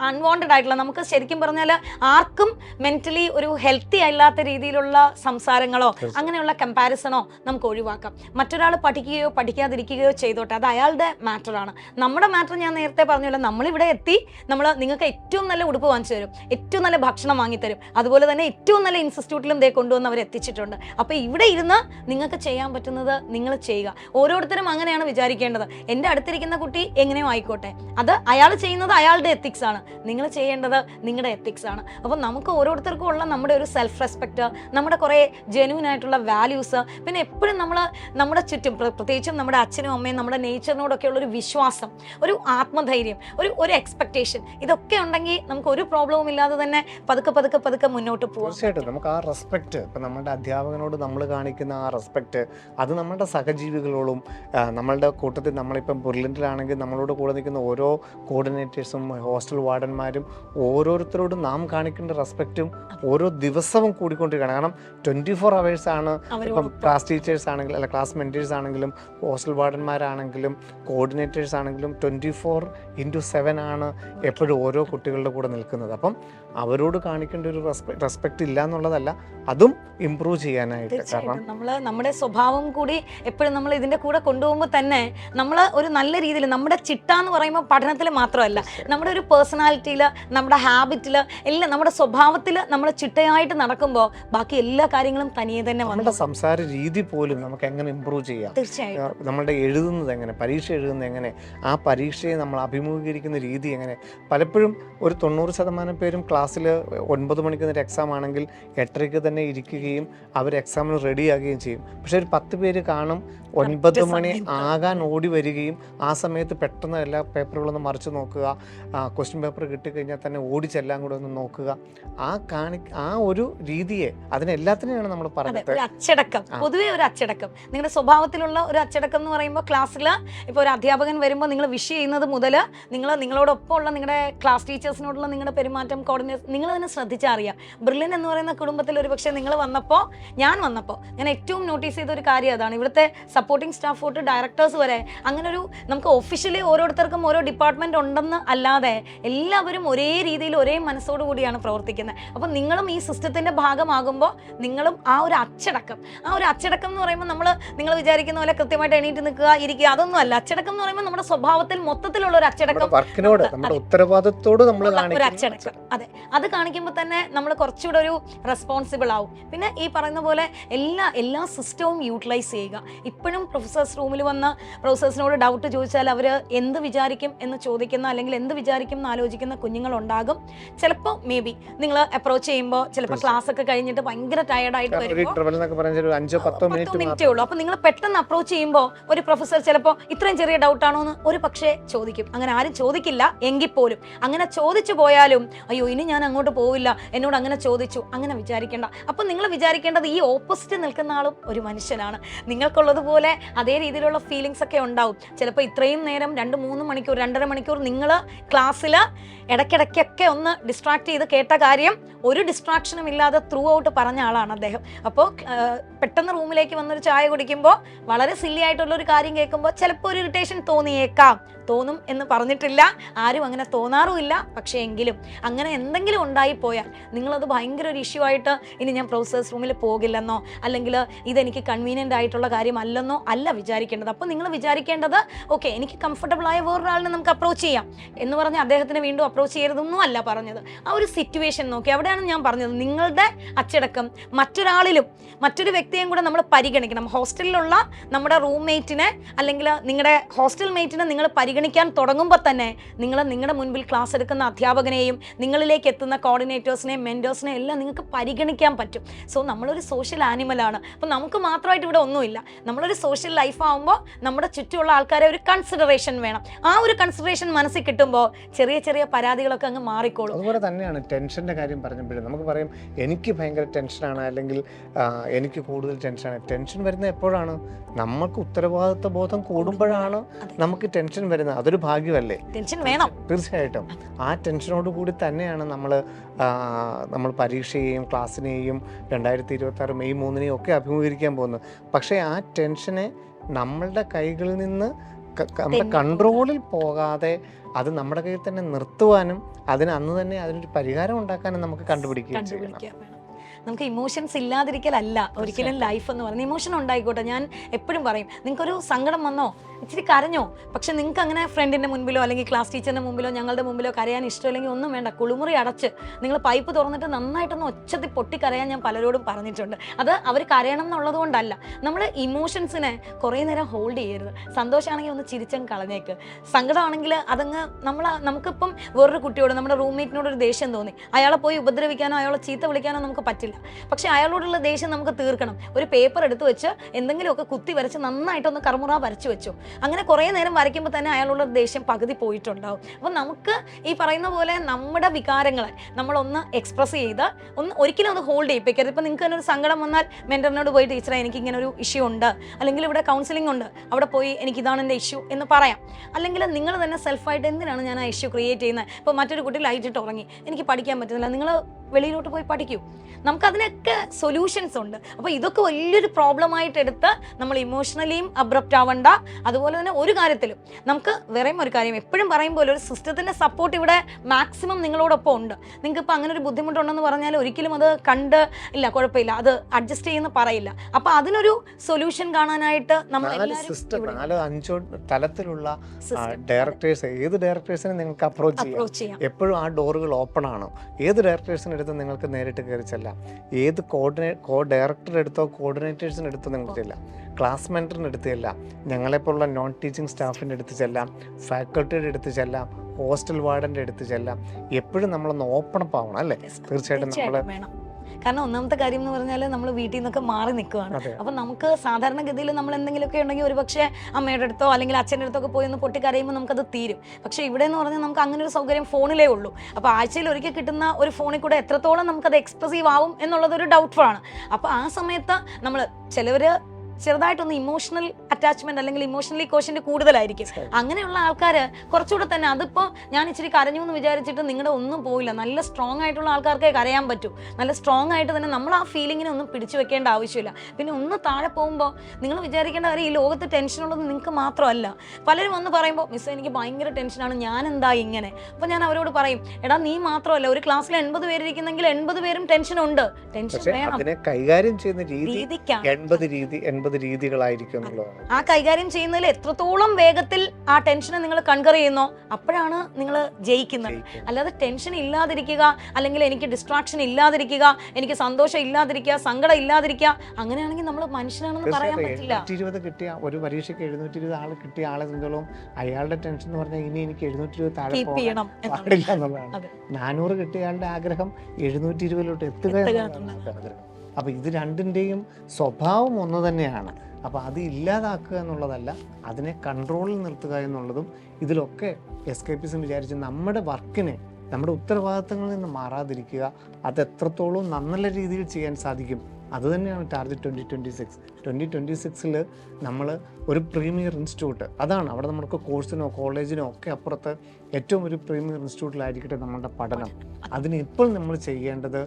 അൺവാണ്ടഡ് ആയിട്ടുള്ള നമുക്ക് ശരിക്കും പറഞ്ഞാൽ ആർക്കും മെന്റലി ഒരു ഹെൽത്തി അല്ലാത്ത രീതിയിലുള്ള സംസാരങ്ങളോ അങ്ങനെയുള്ള കമ്പാരിസണോ നമുക്ക് ഒഴിവാക്കാം. മറ്റൊരാൾ പഠിക്കുകയോ പഠിക്കാതിരിക്കുകയോ ചെയ്തോട്ടെ അത് അയാളുടെ മാറ്ററാണ് നമ്മുടെ മാറ്റർ ഞാൻ നേരത്തെ പറഞ്ഞല്ലോ നമ്മളിവിടെ എത്തി നമ്മൾ നിങ്ങൾക്ക് ഏറ്റവും നല്ല ഉടുപ്പ് വാങ്ങിച്ചു തരും ഏറ്റവും നല്ല ഭക്ഷണം വാങ്ങിത്തരും അതുപോലെ തന്നെ ഏറ്റവും നല്ല ഇൻസ്റ്റിറ്റ്യൂട്ടിലും ദേ കൊണ്ടുവന്ന് അവർ എത്തിച്ചിട്ടുണ്ട്. അപ്പോൾ ഇവിടെ ഇരുന്ന് നിങ്ങൾക്ക് ചെയ്യാൻ പറ്റുന്നത് നിങ്ങൾ ചെയ്യുക. ഓരോരുത്തരും അങ്ങനെയാണ് വിചാരിക്കേണ്ടത്. എന്റെ അടുത്തിരിക്കുന്ന കുട്ടി എങ്ങനെയോ ആയിക്കോട്ടെ. അത് അയാൾ ചെയ്യുന്നത് അയാളുടെ എത്തിക്സ് ആണ്. നിങ്ങൾ ചെയ്യേണ്ടത് നിങ്ങളുടെ എത്തിക്സ് ആണ്. അപ്പോൾ നമുക്ക് ഓരോരുത്തർക്കും ഉള്ള നമ്മുടെ ഒരു സെൽഫ് റെസ്പെക്റ്റ് നമ്മുടെ കുറേ ജെന്യൂൻ ആയിട്ടുള്ള വാല്യൂസ് പിന്നെ എപ്പോഴും നമ്മൾ നമ്മുടെ ചുറ്റും പ്ര- പ്രത്യേകിച്ചും നമ്മുടെ അച്ഛനും അമ്മയും നമ്മുടെ നേച്ചറിനോടൊക്കെയുള്ള ഒരു വിശ്വാസം ഒരു ആത്മധൈര്യം ഒരു ഒരു എക്സ്പെക്ടേഷൻ ഇതൊക്കെ ഉണ്ടെങ്കിൽ നമുക്ക് ഒരു പ്രോബ്ലവും ഇല്ലാതെ തന്നെ പതുക്കെ പതുക്കെ പതുക്കെ മുന്നോട്ട് പോകും തീർച്ചയായിട്ടും. നമുക്ക് ആ റെസ്പെക്റ്റ് ഇപ്പം നമ്മുടെ അധ്യാപകനോട് നമ്മൾ കാണിക്കുന്ന ആ റെസ്പെക്റ്റ് അത് നമ്മുടെ സഹജീവികളോടും നമ്മളുടെ കൂട്ടത്തിൽ നമ്മളിപ്പം ബ്രില്യന്റിലാണെങ്കിൽ നമ്മളോട് കൂടെ നിൽക്കുന്ന ഓരോ കോർഡിനേറ്റേഴ്സും ഹോസ്റ്റൽ വാർഡന്മാരും ഓരോരുത്തരോടും നാം കാണിക്കേണ്ട റെസ്പെക്റ്റും ഓരോ ദിവസവും കൂടിക്കൊണ്ടിരിക്കുകയാണ്. കാരണം ട്വന്റി ഫോർ ആണ് ഇപ്പം ക്ലാസ് ടീച്ചേഴ്സ് ആണെങ്കിലും അല്ല ക്ലാസ് മെന്റേഴ്സ് ആണെങ്കിലും ഹോസ്റ്റൽ വാർഡന്മാരാണെങ്കിലും കോർഡിനേറ്റേഴ്സ് ആണെങ്കിലും ട്വന്റി ഫോർ ഇന്റു സെവൻ ആണ് എപ്പോഴും ഓരോ കുട്ടികളുടെ കൂടെ നിൽക്കുന്നത്. അപ്പം അവരോട് കാണിക്കേണ്ട ഒരു റെസ്പെക്റ്റ് ഇല്ല എന്നുള്ളതല്ല അതും ഇമ്പ്രൂവ് ചെയ്യാനായിട്ട്. കാരണം നമ്മൾ നമ്മുടെ സ്വഭാവം കൂടി എപ്പോഴും നമ്മൾ ഇതിന്റെ കൂടെ കൊണ്ടുപോകുമ്പോൾ തന്നെ നമ്മൾ ഒരു നല്ല രീതിയിൽ നമ്മുടെ ചിട്ട എന്ന് പറയുമ്പോൾ പഠനത്തിൽ മാത്രമല്ല നമ്മുടെ ഒരു പേഴ്സണാലിറ്റിയിൽ നമ്മുടെ ഹാബിറ്റിൽ എല്ലാം നമ്മുടെ സ്വഭാവത്തിൽ നമ്മൾ ചിട്ടയായിട്ട് നടക്കുമ്പോൾ ബാക്കി എല്ലാ കാര്യങ്ങളും തനിയെ തന്നെ നമ്മുടെ സംസാര രീതി പോലും നമുക്ക് എങ്ങനെ ഇമ്പ്രൂവ് ചെയ്യാം? തീർച്ചയായും ആ, നമ്മളുടെ എഴുതുന്നത് എങ്ങനെ പരീക്ഷ എഴുതുന്നത് എങ്ങനെ ആ പരീക്ഷയെ നമ്മൾ അഭിമുഖീകരിക്കുന്ന രീതി എങ്ങനെ? പലപ്പോഴും ഒരു തൊണ്ണൂറ് ശതമാനം പേരും ക്ലാസ്സിൽ ഒൻപത് മണിക്ക് ഒരു എക്സാം ആണെങ്കിൽ എട്ടരയ്ക്ക് തന്നെ ഇരിക്കുകയും അവർ എക്സാമിന് റെഡിയാകുകയും ചെയ്യും. പക്ഷേ ഒരു പത്ത് പേര് കാണും ഒൻപത് മണി ആകാൻ ഓടി വരികയും ആ സമയത്ത് പെട്ടെന്ന് എല്ലാ പേപ്പറുകളൊന്ന് മറിച്ച് നോക്കുക ക്വസ്റ്റ്യൻ പേപ്പർ കിട്ടിക്കഴിഞ്ഞാൽ തന്നെ ഓടിച്ചെല്ലാം കൂടെ ഒന്ന് നോക്കുക. ആ കാണി ആ ഒരു രീതിയെ അതിനെല്ലാത്തിനെയാണ് നമ്മൾ പറയുന്നത് ഒരു അച്ചടക്കം. പൊതുവേ ഒരു അച്ചടക്കം. നിങ്ങളുടെ സ്വഭാവത്തിലുള്ള ഒരു അച്ചടക്കം എന്ന് പറയുമ്പോൾ ക്ലാസ്സിൽ ഇപ്പോൾ ഒരു അധ്യാപകൻ വരുമ്പോൾ നിങ്ങൾ വിഷ് ചെയ്യുന്നത് മുതൽ നിങ്ങൾ നിങ്ങളോടൊപ്പം ഉള്ള നിങ്ങളുടെ ക്ലാസ് ടീച്ചേഴ്സിനോടുള്ള നിങ്ങളുടെ പെരുമാറ്റം കോർഡിനേറ്റ് നിങ്ങൾ തന്നെ ശ്രദ്ധിച്ചറിയാം ബ്രില്യൻ എന്ന് പറയുന്ന കുടുംബത്തിൽ ഒരു പക്ഷേ നിങ്ങൾ വന്നപ്പോൾ ഞാൻ വന്നപ്പോൾ ഞാൻ ഏറ്റവും നോട്ടീസ് ചെയ്ത ഒരു കാര്യം അതാണ്. ഇവിടുത്തെ സപ്പോർട്ടിംഗ് സ്റ്റാഫ് തൊട്ട് ഡയറക്ടേഴ്സ് വരെ അങ്ങനെ ഒരു നമുക്ക് ഒഫീഷ്യലി ഓരോരുത്തർക്കും ഓരോ ഡിപ്പാർട്ട്മെന്റ് ഉണ്ടെന്ന് അല്ലാതെ എല്ലാവരും ഒരേ രീതിയിൽ ഒരേ മനസ്സോടു കൂടിയാണ് പ്രവർത്തിക്കുന്നത്. അപ്പോൾ നിങ്ങളും ഈ സിസ്റ്റത്തിന്റെ ഭാഗമാകുമ്പോൾ നിങ്ങളും ആ ഒരു അച്ചടക്കം ആ ഒരു അച്ചടക്കം എന്ന് പറയുമ്പോൾ നമ്മൾ നിങ്ങൾ വിചാരിക്കുന്ന പോലെ കൃത്യമായിട്ട് എണീറ്റ് നിൽക്കുക ഇരിക്കുക അതൊന്നും അല്ല. അച്ചടക്കം എന്ന് പറയുമ്പോൾ നമ്മുടെ സ്വഭാവത്തിൽ മൊത്തത്തിലുള്ള ഒരു അച്ചടക്കം വർക്കിനോട് നമ്മുടെ ഉത്തരവാദിത്തോട് നമ്മൾ ഒരു അച്ചടക്കം. അതെ. അത് കാണിക്കുമ്പോൾ തന്നെ നമ്മൾ കുറച്ചുകൂടെ ഒരു റെസ്പോൺസിബിൾ ആവും. പിന്നെ ഈ പറയുന്ന പോലെ എല്ലാ എല്ലാ സിസ്റ്റവും യൂട്ടിലൈസ് ചെയ്യുക. ഇപ്പോഴും പ്രൊഫസേഴ്സ് റൂമിൽ വന്ന് പ്രൊഫസേഴ്സിനോട് ഡൗട്ട് ചോദിച്ചാൽ അവർ എന്ത് വിചാരിക്കും എന്ന് ചോദിക്കുന്ന അല്ലെങ്കിൽ എന്ത് വിചാരിക്കും എന്ന് ആലോചിക്കുന്ന കുഞ്ഞുങ്ങളുണ്ടാകും. ചിലപ്പോൾ മേ ബി നിങ്ങൾ അപ്രോച്ച് ചെയ്യുമ്പോൾ ചിലപ്പോൾ ക്ലാസ് ഒക്കെ കഴിഞ്ഞിട്ട് ഭയങ്കര ടയർഡായിട്ട് വരുമ്പോൾ മിനിറ്റ് ഉള്ളൂ. അപ്പൊ നിങ്ങൾ പെട്ടെന്ന് അപ്രോച്ച് ചെയ്യുമ്പോൾ ഒരു പ്രൊഫസർ ചിലപ്പോൾ ഇത്രയും ചെറിയ ഡൗട്ട് ആണോ എന്ന് ഒരു പക്ഷേ ചോദിക്കും. അങ്ങനെ ആരും ചോദിക്കില്ല. എങ്കിൽ പോലും അങ്ങനെ ചോദിച്ചു പോയാലും അയ്യോ ഇനി ഞാൻ അങ്ങോട്ട് പോവില്ല. എന്നോട് അങ്ങനെ ചോദിച്ചു. അങ്ങനെ വിചാരിക്കേണ്ട. അപ്പൊ നിങ്ങൾ വിചാരിക്കേണ്ടത് ഈ ഓപ്പോസിറ്റ് നിൽക്കുന്ന ആളും ഒരു മനുഷ്യനാണ്. നിങ്ങൾക്കുള്ളതുപോലെ അതേ രീതിയിലുള്ള ഫീലിങ്സ് ഒക്കെ ഉണ്ടാവും. ചിലപ്പോൾ ഇത്രയും നേരം രണ്ട് മൂന്ന് മണിക്കൂർ രണ്ടര മണിക്കൂർ നിങ്ങൾ ക്ലാസ്സിൽ ഇടയ്ക്കിടയ്ക്കൊക്കെ ഒന്ന് ഡിസ്ട്രാക്ട് ചെയ്ത് കേട്ട കാര്യം ഒരു ഡിസ്ട്രാക്ഷനും ഇല്ലാതെ ത്രൂ ഔട്ട് പറഞ്ഞ ആളാണ് അദ്ദേഹം. അപ്പോൾ പെട്ടെന്ന് റൂമിലേക്ക് വന്നൊരു ചായ കുടിക്കുമ്പോൾ വളരെ സില്ലി ആയിട്ടുള്ള ഒരു കാര്യം കേൾക്കുമ്പോൾ ചിലപ്പോൾ ഒരു ഇറിറ്റേഷൻ തോന്നിയേക്കാം. തോന്നും എന്ന് പറഞ്ഞിട്ടില്ല. ആരും അങ്ങനെ തോന്നാറുമില്ല. പക്ഷേ എങ്കിലും അങ്ങനെ എന്തെങ്കിലും ഉണ്ടായിപ്പോയാൽ നിങ്ങളത് ഭയങ്കര ഒരു ഇഷ്യൂ ആയിട്ട് ഇനി ഞാൻ പ്രൊഫസേഴ്സ് റൂമിൽ പോകില്ലെന്നോ അല്ലെങ്കിൽ ഇതെനിക്ക് കൺവീനിയന്റ് ആയിട്ടുള്ള കാര്യമല്ലെന്നോ അല്ല വിചാരിക്കേണ്ടത്. അപ്പോൾ നിങ്ങൾ വിചാരിക്കേണ്ടത് ഓക്കെ എനിക്ക് കംഫർട്ടബിൾ ആയ വേറൊരാളിനെ നമുക്ക് അപ്രോച്ച് ചെയ്യാം. എന്ന് പറഞ്ഞ് അദ്ദേഹത്തിന് വീണ്ടും അപ്രോച്ച് ചെയ്യരുതെന്നും അല്ല പറഞ്ഞത്. ആ ഒരു സിറ്റുവേഷൻ നോക്കി. അവിടെയാണ് ഞാൻ പറഞ്ഞത് നിങ്ങളുടെ അച്ചടക്കം മറ്റൊരാളിലും മറ്റൊരു വ്യക്തിയെയും കൂടെ നമ്മൾ പരിഗണിക്കണം. ഹോസ്റ്റലിലുള്ള നമ്മുടെ റൂംമേറ്റിനെ അല്ലെങ്കിൽ നിങ്ങളുടെ ഹോസ്റ്റൽ മേറ്റിനെ നിങ്ങൾ പരിഗണിക്കാൻ തുടങ്ങുമ്പോൾ തന്നെ നിങ്ങൾ നിങ്ങളുടെ മുൻപിൽ ക്ലാസ് എടുക്കുന്ന അധ്യാപകനെയും നിങ്ങളിലേക്ക് എത്തുന്ന കോർഡിനേറ്റേഴ്സിനെയും മെന്റേഴ്സിനെയും എല്ലാം നിങ്ങൾക്ക് പരിഗണിക്കാൻ പറ്റും. സോ നമ്മളൊരു സോഷ്യൽ ആനിമലാണ് അപ്പോൾ നമുക്ക് മാത്രമായിട്ട് ഇവിടെ ഒന്നുമില്ല. നമ്മളൊരു സോഷ്യൽ ലൈഫ് ആകുമ്പോൾ നമ്മുടെ ചുറ്റുമുള്ള ആൾക്കാരെ ഒരു കൺസിഡറേഷൻ വേണം. ആ ഒരു കൺസിഡറേഷൻ മനസ്സിൽ കിട്ടുമ്പോൾ ചെറിയ ചെറിയ പരാതികളൊക്കെ അങ്ങ് മാറിക്കോളും. അതുപോലെ തന്നെയാണ് ടെൻഷന്റെ കാര്യം പറഞ്ഞപ്പോഴും നമുക്ക് പറയും എനിക്ക് ഭയങ്കര ടെൻഷനാണ് അല്ലെങ്കിൽ എനിക്ക് കൂടുതൽ ടെൻഷനാണ് ടെൻഷൻ വരുന്നത് എപ്പോഴാണ്? നമുക്ക് ഉത്തരവാദിത്വ ബോധം കൂടുമ്പോഴാണ് നമുക്ക് ടെൻഷൻ വരുന്നത്. അതൊരു ഭാഗ്യമല്ലേ? ടെൻഷൻ വേണം. തീർച്ചയായിട്ടും. ആ ടെൻഷനോട് കൂടി തന്നെയാണ് നമ്മൾ നമ്മൾ പരീക്ഷയെയും ക്ലാസ്സിനെയും രണ്ടായിരത്തി ഇരുപത്തി ആറ് മെയ് മൂന്നിനെയും ഒക്കെ അഭിമുഖീകരിക്കാൻ പോകുന്നത്. പക്ഷേ ആ ടെൻഷനെ നമ്മളുടെ കൈകളിൽ നിന്ന് നമ്മുടെ കൺട്രോളിൽ പോകാതെ അത് നമ്മുടെ കയ്യിൽ തന്നെ നിർത്തുവാനും അതിന് അന്ന് തന്നെ അതിനൊരു പരിഹാരം ഉണ്ടാക്കാനും നമുക്ക് കണ്ടുപിടിക്കുകയും ചെയ്യണം. നമുക്ക് ഇമോഷൻസ് ഇല്ലാതിരിക്കലല്ല. ഒരിക്കലും ലൈഫ് എന്ന് പറയുന്നത്. ഇമോഷൻ ഉണ്ടായിക്കോട്ടെ ഞാൻ എപ്പോഴും പറയും നിങ്ങൾക്കൊരു സങ്കടം വന്നോ? ഇച്ചിരി കരഞ്ഞോ? പക്ഷെ നിങ്ങൾക്ക് അങ്ങനെ ഫ്രണ്ടിന്റെ മുൻപിലോ അല്ലെങ്കിൽ ക്ലാസ് ടീച്ചറിന്റെ മുമ്പിലോ ഞങ്ങളുടെ മുമ്പിലോ കരയാൻ ഇഷ്ടമില്ലെങ്കിൽ ഒന്നും വേണ്ട. കുളിമുറി അടച്ച് നിങ്ങൾ പൈപ്പ് തുറന്നിട്ട് നന്നായിട്ടൊന്ന് ഒച്ചത്തിൽ പൊട്ടി കരയാൻ ഞാൻ പലരോടും പറഞ്ഞിട്ടുണ്ട്. അത് അവർ കരയണം എന്നുള്ളത് കൊണ്ടല്ല. നമ്മൾ ഇമോഷൻസിനെ കുറേ നേരം ഹോൾഡ് ചെയ്യരുത്. സന്തോഷമാണെങ്കിൽ ഒന്ന് ചിരിച്ചങ്ങ് കളഞ്ഞേക്ക്. സങ്കടമാണെങ്കിൽ അതങ്ങ് നമ്മൾ നമുക്കിപ്പം വേറൊരു കുട്ടിയോട് നമ്മുടെ റൂംമേറ്റിനോട് ഒരു ദേഷ്യം തോന്നി. അയാളെ പോയി ഉപദ്രവിക്കാനോ അയാളെ ചീത്ത വിളിക്കാനോ നമുക്ക് പറ്റില്ല. പക്ഷെ അയാളോടുള്ള ദേഷ്യം നമുക്ക് തീർക്കണം. ഒരു പേപ്പർ എടുത്ത് വെച്ച് എന്തെങ്കിലുമൊക്കെ കുത്തി വരച്ച് നന്നായിട്ടൊന്ന് കർമുറ വരച്ചു വെച്ചു. അങ്ങനെ കുറേ നേരം വരയ്ക്കുമ്പോൾ തന്നെ അയാളുള്ള ദേഷ്യം പകുതി പോയിട്ടുണ്ടാവും. അപ്പം നമുക്ക് ഈ പറയുന്ന പോലെ നമ്മുടെ വികാരങ്ങളെ നമ്മളൊന്ന് എക്സ്പ്രസ് ചെയ്ത് ഒന്ന് ഒരിക്കലും അത് ഹോൾഡ് ചെയ്യിപ്പിക്കരുത്. ഇപ്പം നിങ്ങൾക്ക് തന്നെ ഒരു സങ്കടം വന്നാൽ മെന്ററിനോട് പോയി ടീച്ചറെ എനിക്ക് ഇങ്ങനെ ഒരു ഇഷ്യൂ ഉണ്ട്. അല്ലെങ്കിൽ ഇവിടെ കൗൺസിലിംഗ് ഉണ്ട്. അവിടെ പോയി എനിക്ക് ഇതാണ് എന്റെ ഇഷ്യൂ എന്ന് പറയാം. അല്ലെങ്കിൽ നിങ്ങൾ തന്നെ സെൽഫായിട്ട് എന്തിനാണ് ഞാൻ ആ ഇഷ്യൂ ക്രിയേറ്റ് ചെയ്യുന്നത്? ഇപ്പോൾ മറ്റൊരു കുട്ടി ലൈറ്റ് ഇട്ട് ഉറങ്ങി. എനിക്ക് പഠിക്കാൻ പറ്റുന്നില്ല. നിങ്ങൾ വെളിയിലോട്ട് പോയി പഠിക്കൂ. നമുക്ക് അതിനൊക്കെ സൊല്യൂഷൻസ് ഉണ്ട്. അപ്പോൾ ഇതൊക്കെ വലിയൊരു പ്രോബ്ലം ആയിട്ട് എടുത്ത് നമ്മൾ ഇമോഷണലിയും അബ്രപ്റ്റ് ആവണ്ട. അതുപോലെ തന്നെ ഒരു കാര്യത്തിലും നമുക്ക് വേറെയും ഒരു കാര്യം എപ്പോഴും പറയും പോലെ ഒരു സിസ്റ്റത്തിന്റെ സപ്പോർട്ട് ഇവിടെ മാക്സിമം നിങ്ങളോടൊപ്പം ഉണ്ട്. നിങ്ങൾക്ക് ഇപ്പോൾ അങ്ങനെ ഒരു ബുദ്ധിമുട്ടുണ്ടെന്ന് പറഞ്ഞാൽ ഒരിക്കലും അത് കണ്ട് ഇല്ല കുഴപ്പമില്ല. അത് അഡ്ജസ്റ്റ് ചെയ്യുന്ന പറയില്ല. അപ്പോൾ അതിനൊരു സൊല്യൂഷൻ കാണാനായിട്ട് നമ്മൾ സിസ്റ്റം നാലോ അഞ്ചോ തലത്തിലുള്ള ഡയറക്ടേഴ്സ് ഏത് ഡയറക്ടേഴ്സിനെ നിങ്ങൾക്ക് അപ്രോച്ച് ചെയ്യാം? എപ്പോഴും ആ ഡോറുകൾ ഓപ്പൺ ആണ്. ഏത് ഡയറക്ടേഴ്സിന് എടുത്ത് നിങ്ങൾക്ക് നേരിട്ട് കയറി ചെല്ലാം? ഏത് കോർഡിനേ കോ ഡയറക്ടറെ എടുത്തോ കോർഡിനേറ്റേഴ്സിന് എടുത്തോ നിങ്ങൾക്ക് ചെല്ലാം ക്ലാസ് മെന്ററിന് എടുത്ത് ചെല്ലാം ഞങ്ങളെപ്പോലുള്ള നോൺ ടീച്ചിങ് സ്റ്റാഫിന്റെ അടുത്ത് ചെല്ലാം ഫാക്കൾട്ടിയുടെ അടുത്ത് ചെല്ലാം ഹോസ്റ്റൽ വാർഡന്റെ അടുത്ത് ചെല്ലാം എപ്പോഴും നമ്മളൊന്ന് ഓപ്പൺ അപ്പ് ആവണം അല്ലേ? തീർച്ചയായിട്ടും നമ്മൾ കാരണം ഒന്നാമത്തെ കാര്യം എന്ന് പറഞ്ഞാൽ നമ്മൾ വീട്ടിൽ നിന്നൊക്കെ മാറി നിൽക്കുകയാണ് അപ്പൊ നമുക്ക് സാധാരണഗതിയിൽ നമ്മൾ എന്തെങ്കിലുമൊക്കെ ഉണ്ടെങ്കിൽ ഒരു പക്ഷേ അമ്മയുടെ അടുത്തോ അല്ലെങ്കിൽ അച്ഛന്റെ അടുത്തൊക്കെ പോയി ഒന്ന് പൊട്ടിക്കരയുമ്പോൾ നമുക്കത് തീരും. പക്ഷേ ഇവിടെ എന്ന് പറഞ്ഞാൽ നമുക്ക് അങ്ങനെ ഒരു സൗകര്യം ഫോണിലേ ഉള്ളൂ. അപ്പോൾ ആഴ്ചയിൽ ഒരിക്കൽ കിട്ടുന്ന ഒരു ഫോണിൽ കൂടെ എത്രത്തോളം നമുക്കത് എക്സ്പ്രസീവ് ആവും എന്നുള്ളത് ഒരു ഡൗട്ട്ഫുൾ ആണ്. അപ്പോൾ ആ സമയത്ത് നമ്മൾ ചിലവർ ചെറുതായിട്ടൊന്ന് ഇമോഷണൽ അറ്റാച്ച്മെന്റ് അല്ലെങ്കിൽ ഇമോഷണലി കോഷ്യന്റ് കൂടുതലായിരിക്കും. അങ്ങനെയുള്ള ആൾക്കാർ കുറച്ചുകൂടെ തന്നെ അതിപ്പോ ഞാൻ ഇച്ചിരി കരഞ്ഞു എന്ന് വിചാരിച്ചിട്ട് നിങ്ങളുടെ ഒന്നും പോയില്ല നല്ല സ്ട്രോങ് ആയിട്ടുള്ള ആൾക്കാർക്കേ കരയാൻ പറ്റൂ. നല്ല സ്ട്രോങ് ആയിട്ട് തന്നെ നമ്മൾ ആ ഫീലിങ്ങിനെ ഒന്നും പിടിച്ചു വെക്കേണ്ട ആവശ്യമില്ല. പിന്നെ ഒന്ന് താഴെ പോകുമ്പോൾ നിങ്ങൾ വിചാരിക്കേണ്ട കാര്യം ഈ ലോകത്ത് ടെൻഷൻ ഉള്ളത് നിങ്ങൾക്ക് മാത്രമല്ല. പലരും വന്ന് പറയുമ്പോൾ മിസ് എനിക്ക് ഭയങ്കര ടെൻഷനാണ് ഞാൻ എന്താ ഇങ്ങനെ? അപ്പോൾ ഞാൻ അവരോട് പറയും എടാ നീ മാത്രമല്ല. ഒരു ക്ലാസ്സിൽ എൺപത് പേരിരിക്കുന്നെങ്കിൽ എൺപത് പേരും ടെൻഷൻ ഉണ്ട്. ടെൻഷൻ പക്ഷെ വേണം. അതിനെ കൈകാര്യം ചെയ്യുന്ന രീതി രീതിക്കാണ്. എൺപത് രീതി എൺപത് രീതികളായിരിക്കും എന്നുള്ളതാണ് ആ കൈകാര്യം ചെയ്യുന്നതിൽ എത്രത്തോളം വേഗത്തിൽ ആ ടെൻഷനെ നിങ്ങൾ കൺകർ ചെയ്യുന്നോ അപ്പോഴാണ് നിങ്ങൾ ജയിക്കുന്നത്. അല്ലാതെ ടെൻഷൻ ഇല്ലാതിരിക്കുക അല്ലെങ്കിൽ എനിക്ക് ഡിസ്ട്രാക്ഷൻ ഇല്ലാതിരിക്കുക എനിക്ക് സന്തോഷം ഇല്ലാതിരിക്കുക സങ്കടം ഇല്ലാതിരിക്കുക അങ്ങനെയാണെങ്കിൽ നമ്മൾ മനുഷ്യനാണെന്ന് പറയാൻ പറ്റില്ല ഇരുപത് കിട്ടിയ ഒരു പരീക്ഷയ്ക്ക് എഴുന്നൂറ്റി ഇരുപത് ആൾ കിട്ടിയ ആളെ സംബന്ധിച്ചോളം അയാളുടെ ടെൻഷൻ എന്ന് പറഞ്ഞാൽ ഇനി എനിക്ക് എഴുന്നൂറ്റി ഇരുപത് താഴെ. പാടില്ല എന്നുള്ളതാണ്. നാനൂറ് കിട്ടിയ ആളുടെ ആഗ്രഹം എഴുന്നൂറ്റി ഇരുപതിലോട്ട് എത്തുക എന്നുള്ളതാണ്. ആഗ്രഹം അപ്പൊ ഇത് രണ്ടിന്റെയും സ്വഭാവം ഒന്ന് തന്നെയാണ്. അപ്പോൾ അത് ഇല്ലാതാക്കുക എന്നുള്ളതല്ല അതിനെ കൺട്രോളിൽ നിർത്തുക എന്നുള്ളതും ഇതിലൊക്കെ എസ്കേപ്പിസം വിചാരിച്ച് നമ്മുടെ വർക്കിനെ നമ്മുടെ ഉത്തരവാദിത്തങ്ങളിൽ നിന്ന് മാറാതിരിക്കുക അത് എത്രത്തോളം നല്ല രീതിയിൽ ചെയ്യാൻ സാധിക്കും അത് തന്നെയാണ് target twenty twenty six twenty twenty സിക്സിൽ നമ്മൾ ഒരു പ്രീമിയർ ഇൻസ്റ്റിറ്റ്യൂട്ട് അതാണ് അവിടെ നമുക്ക് കോഴ്സിനോ കോളേജിനോ ഒക്കെ അപ്പുറത്ത് ഏറ്റവും ഒരു പ്രീമിയർ ഇൻസ്റ്റിറ്റ്യൂട്ടിലായിരിക്കട്ടെ നമ്മുടെ പഠനം. അതിന് ഇപ്പോൾ നമ്മൾ ചെയ്യേണ്ടത്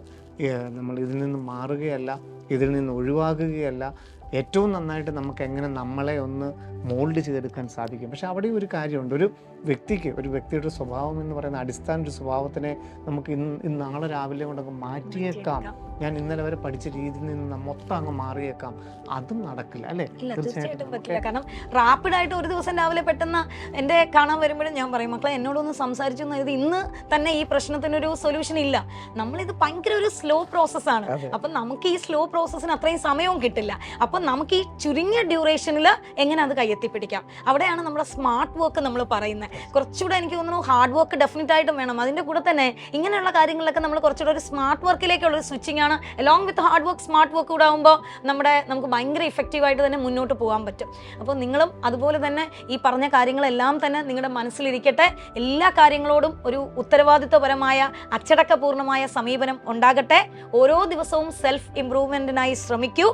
നമ്മൾ ഇതിൽ നിന്ന് മാറുകയല്ല ഇതിൽ നിന്ന് ഒഴിവാകുകയല്ല. ഏറ്റവും നന്നായിട്ട് നമുക്ക് എങ്ങനെ നമ്മളെ ഒന്ന് മോൾഡ് ചെയ്തെടുക്കാൻ സാധിക്കും. പക്ഷെ അവിടെ ഒരു കാര്യമുണ്ട്. ഒരു വ്യക്തിക്ക് ഒരു വ്യക്തിയുടെ സ്വഭാവം എന്ന് പറയുന്ന അടിസ്ഥാന ഒരു സ്വഭാവത്തിനെ നമുക്ക് ഇന്ന് ഇന്ന് നാളെ രാവിലെ കൊണ്ടൊക്കെ മാറ്റിയേക്കാം. ഞാൻ ഇന്നലെ വരെ പഠിച്ച രീതിയിൽ നിന്ന് മൊത്തം അങ്ങ് മാറിയേക്കാം. അതും നടക്കില്ല അല്ലേ? തീർച്ചയായിട്ടും പറ്റില്ല. കാരണം റാപ്പിഡ് ആയിട്ട് ഒരു ദിവസം രാവിലെ പെട്ടെന്ന് എന്റെ കാണാൻ വരുമ്പോഴും ഞാൻ പറയും മക്കളെ എന്നോടൊന്ന് സംസാരിച്ചു ഇത് ഇന്ന് തന്നെ ഈ പ്രശ്നത്തിനൊരു സൊല്യൂഷൻ ഇല്ല. നമ്മളിത് ഭയങ്കര ഒരു സ്ലോ പ്രോസസ്സാണ് ആണ്. അപ്പം നമുക്ക് ഈ സ്ലോ പ്രോസസ്സിന് അത്രയും സമയവും കിട്ടില്ല. അപ്പം നമുക്ക് ഈ ചുരുങ്ങിയ ഡ്യൂറേഷനിൽ എങ്ങനെ അത് കയ്യെത്തിപ്പിടിക്കാം അവിടെയാണ് നമ്മുടെ സ്മാർട്ട് വർക്ക് നമ്മൾ പറയുന്നത് കുറച്ചുകൂടെ എനിക്ക് തോന്നുന്നു ഹാർഡ് വർക്ക് ഡെഫിനറ്റ് ആയിട്ടും വേണം. അതിന്റെ കൂടെ തന്നെ ഇങ്ങനെയുള്ള കാര്യങ്ങളിലൊക്കെ നമ്മൾ കുറച്ചുകൂടെ ഒരു സ്മാർട്ട് വർക്കിലേക്കുള്ള ഒരു സ്വിച്ചിങ് ആണ്. Along with hard work smart work കൂടെ ആകുമ്പോൾ നമ്മുടെ നമുക്ക് ഭയങ്കര ഇഫക്റ്റീവായിട്ട് തന്നെ മുന്നോട്ട് പോകാൻ പറ്റും. അപ്പോൾ നിങ്ങളും അതുപോലെ തന്നെ ഈ പറഞ്ഞ കാര്യങ്ങളെല്ലാം തന്നെ നിങ്ങളുടെ മനസ്സിലിരിക്കട്ടെ. എല്ലാ കാര്യങ്ങളോടും ഒരു ഉത്തരവാദിത്വപരമായ അച്ചടക്കപൂർണമായ സമീപനം ഉണ്ടാകട്ടെ. ഓരോ ദിവസവും സെൽഫ് ഇംപ്രൂവ്മെന്റിനായി ശ്രമിക്കൂ.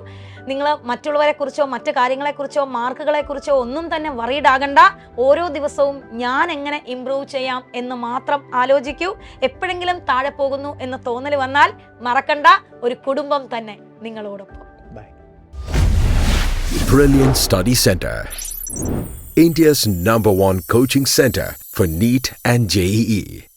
നിങ്ങൾ മറ്റുള്ളവരെക്കുറിച്ചോ മറ്റു കാര്യങ്ങളെക്കുറിച്ചോ മാർക്കുകളെക്കുറിച്ചോ ഒന്നും തന്നെ വറീഡാകണ്ട ഓരോ ദിവസവും ഞാൻ എങ്ങനെ ഇമ്പ്രൂവ് ചെയ്യാം എന്ന് മാത്രം ആലോചിക്കൂ എപ്പോഴെങ്കിലും താഴെ പോകുന്നു എന്ന് തോന്നൽ വന്നാൽ മറക്കണ്ട ഒരു കുടുംബം തന്നെ നിങ്ങളോടൊപ്പം by Brilliant Study Center. India's number one coaching center for NEET and E. JEE.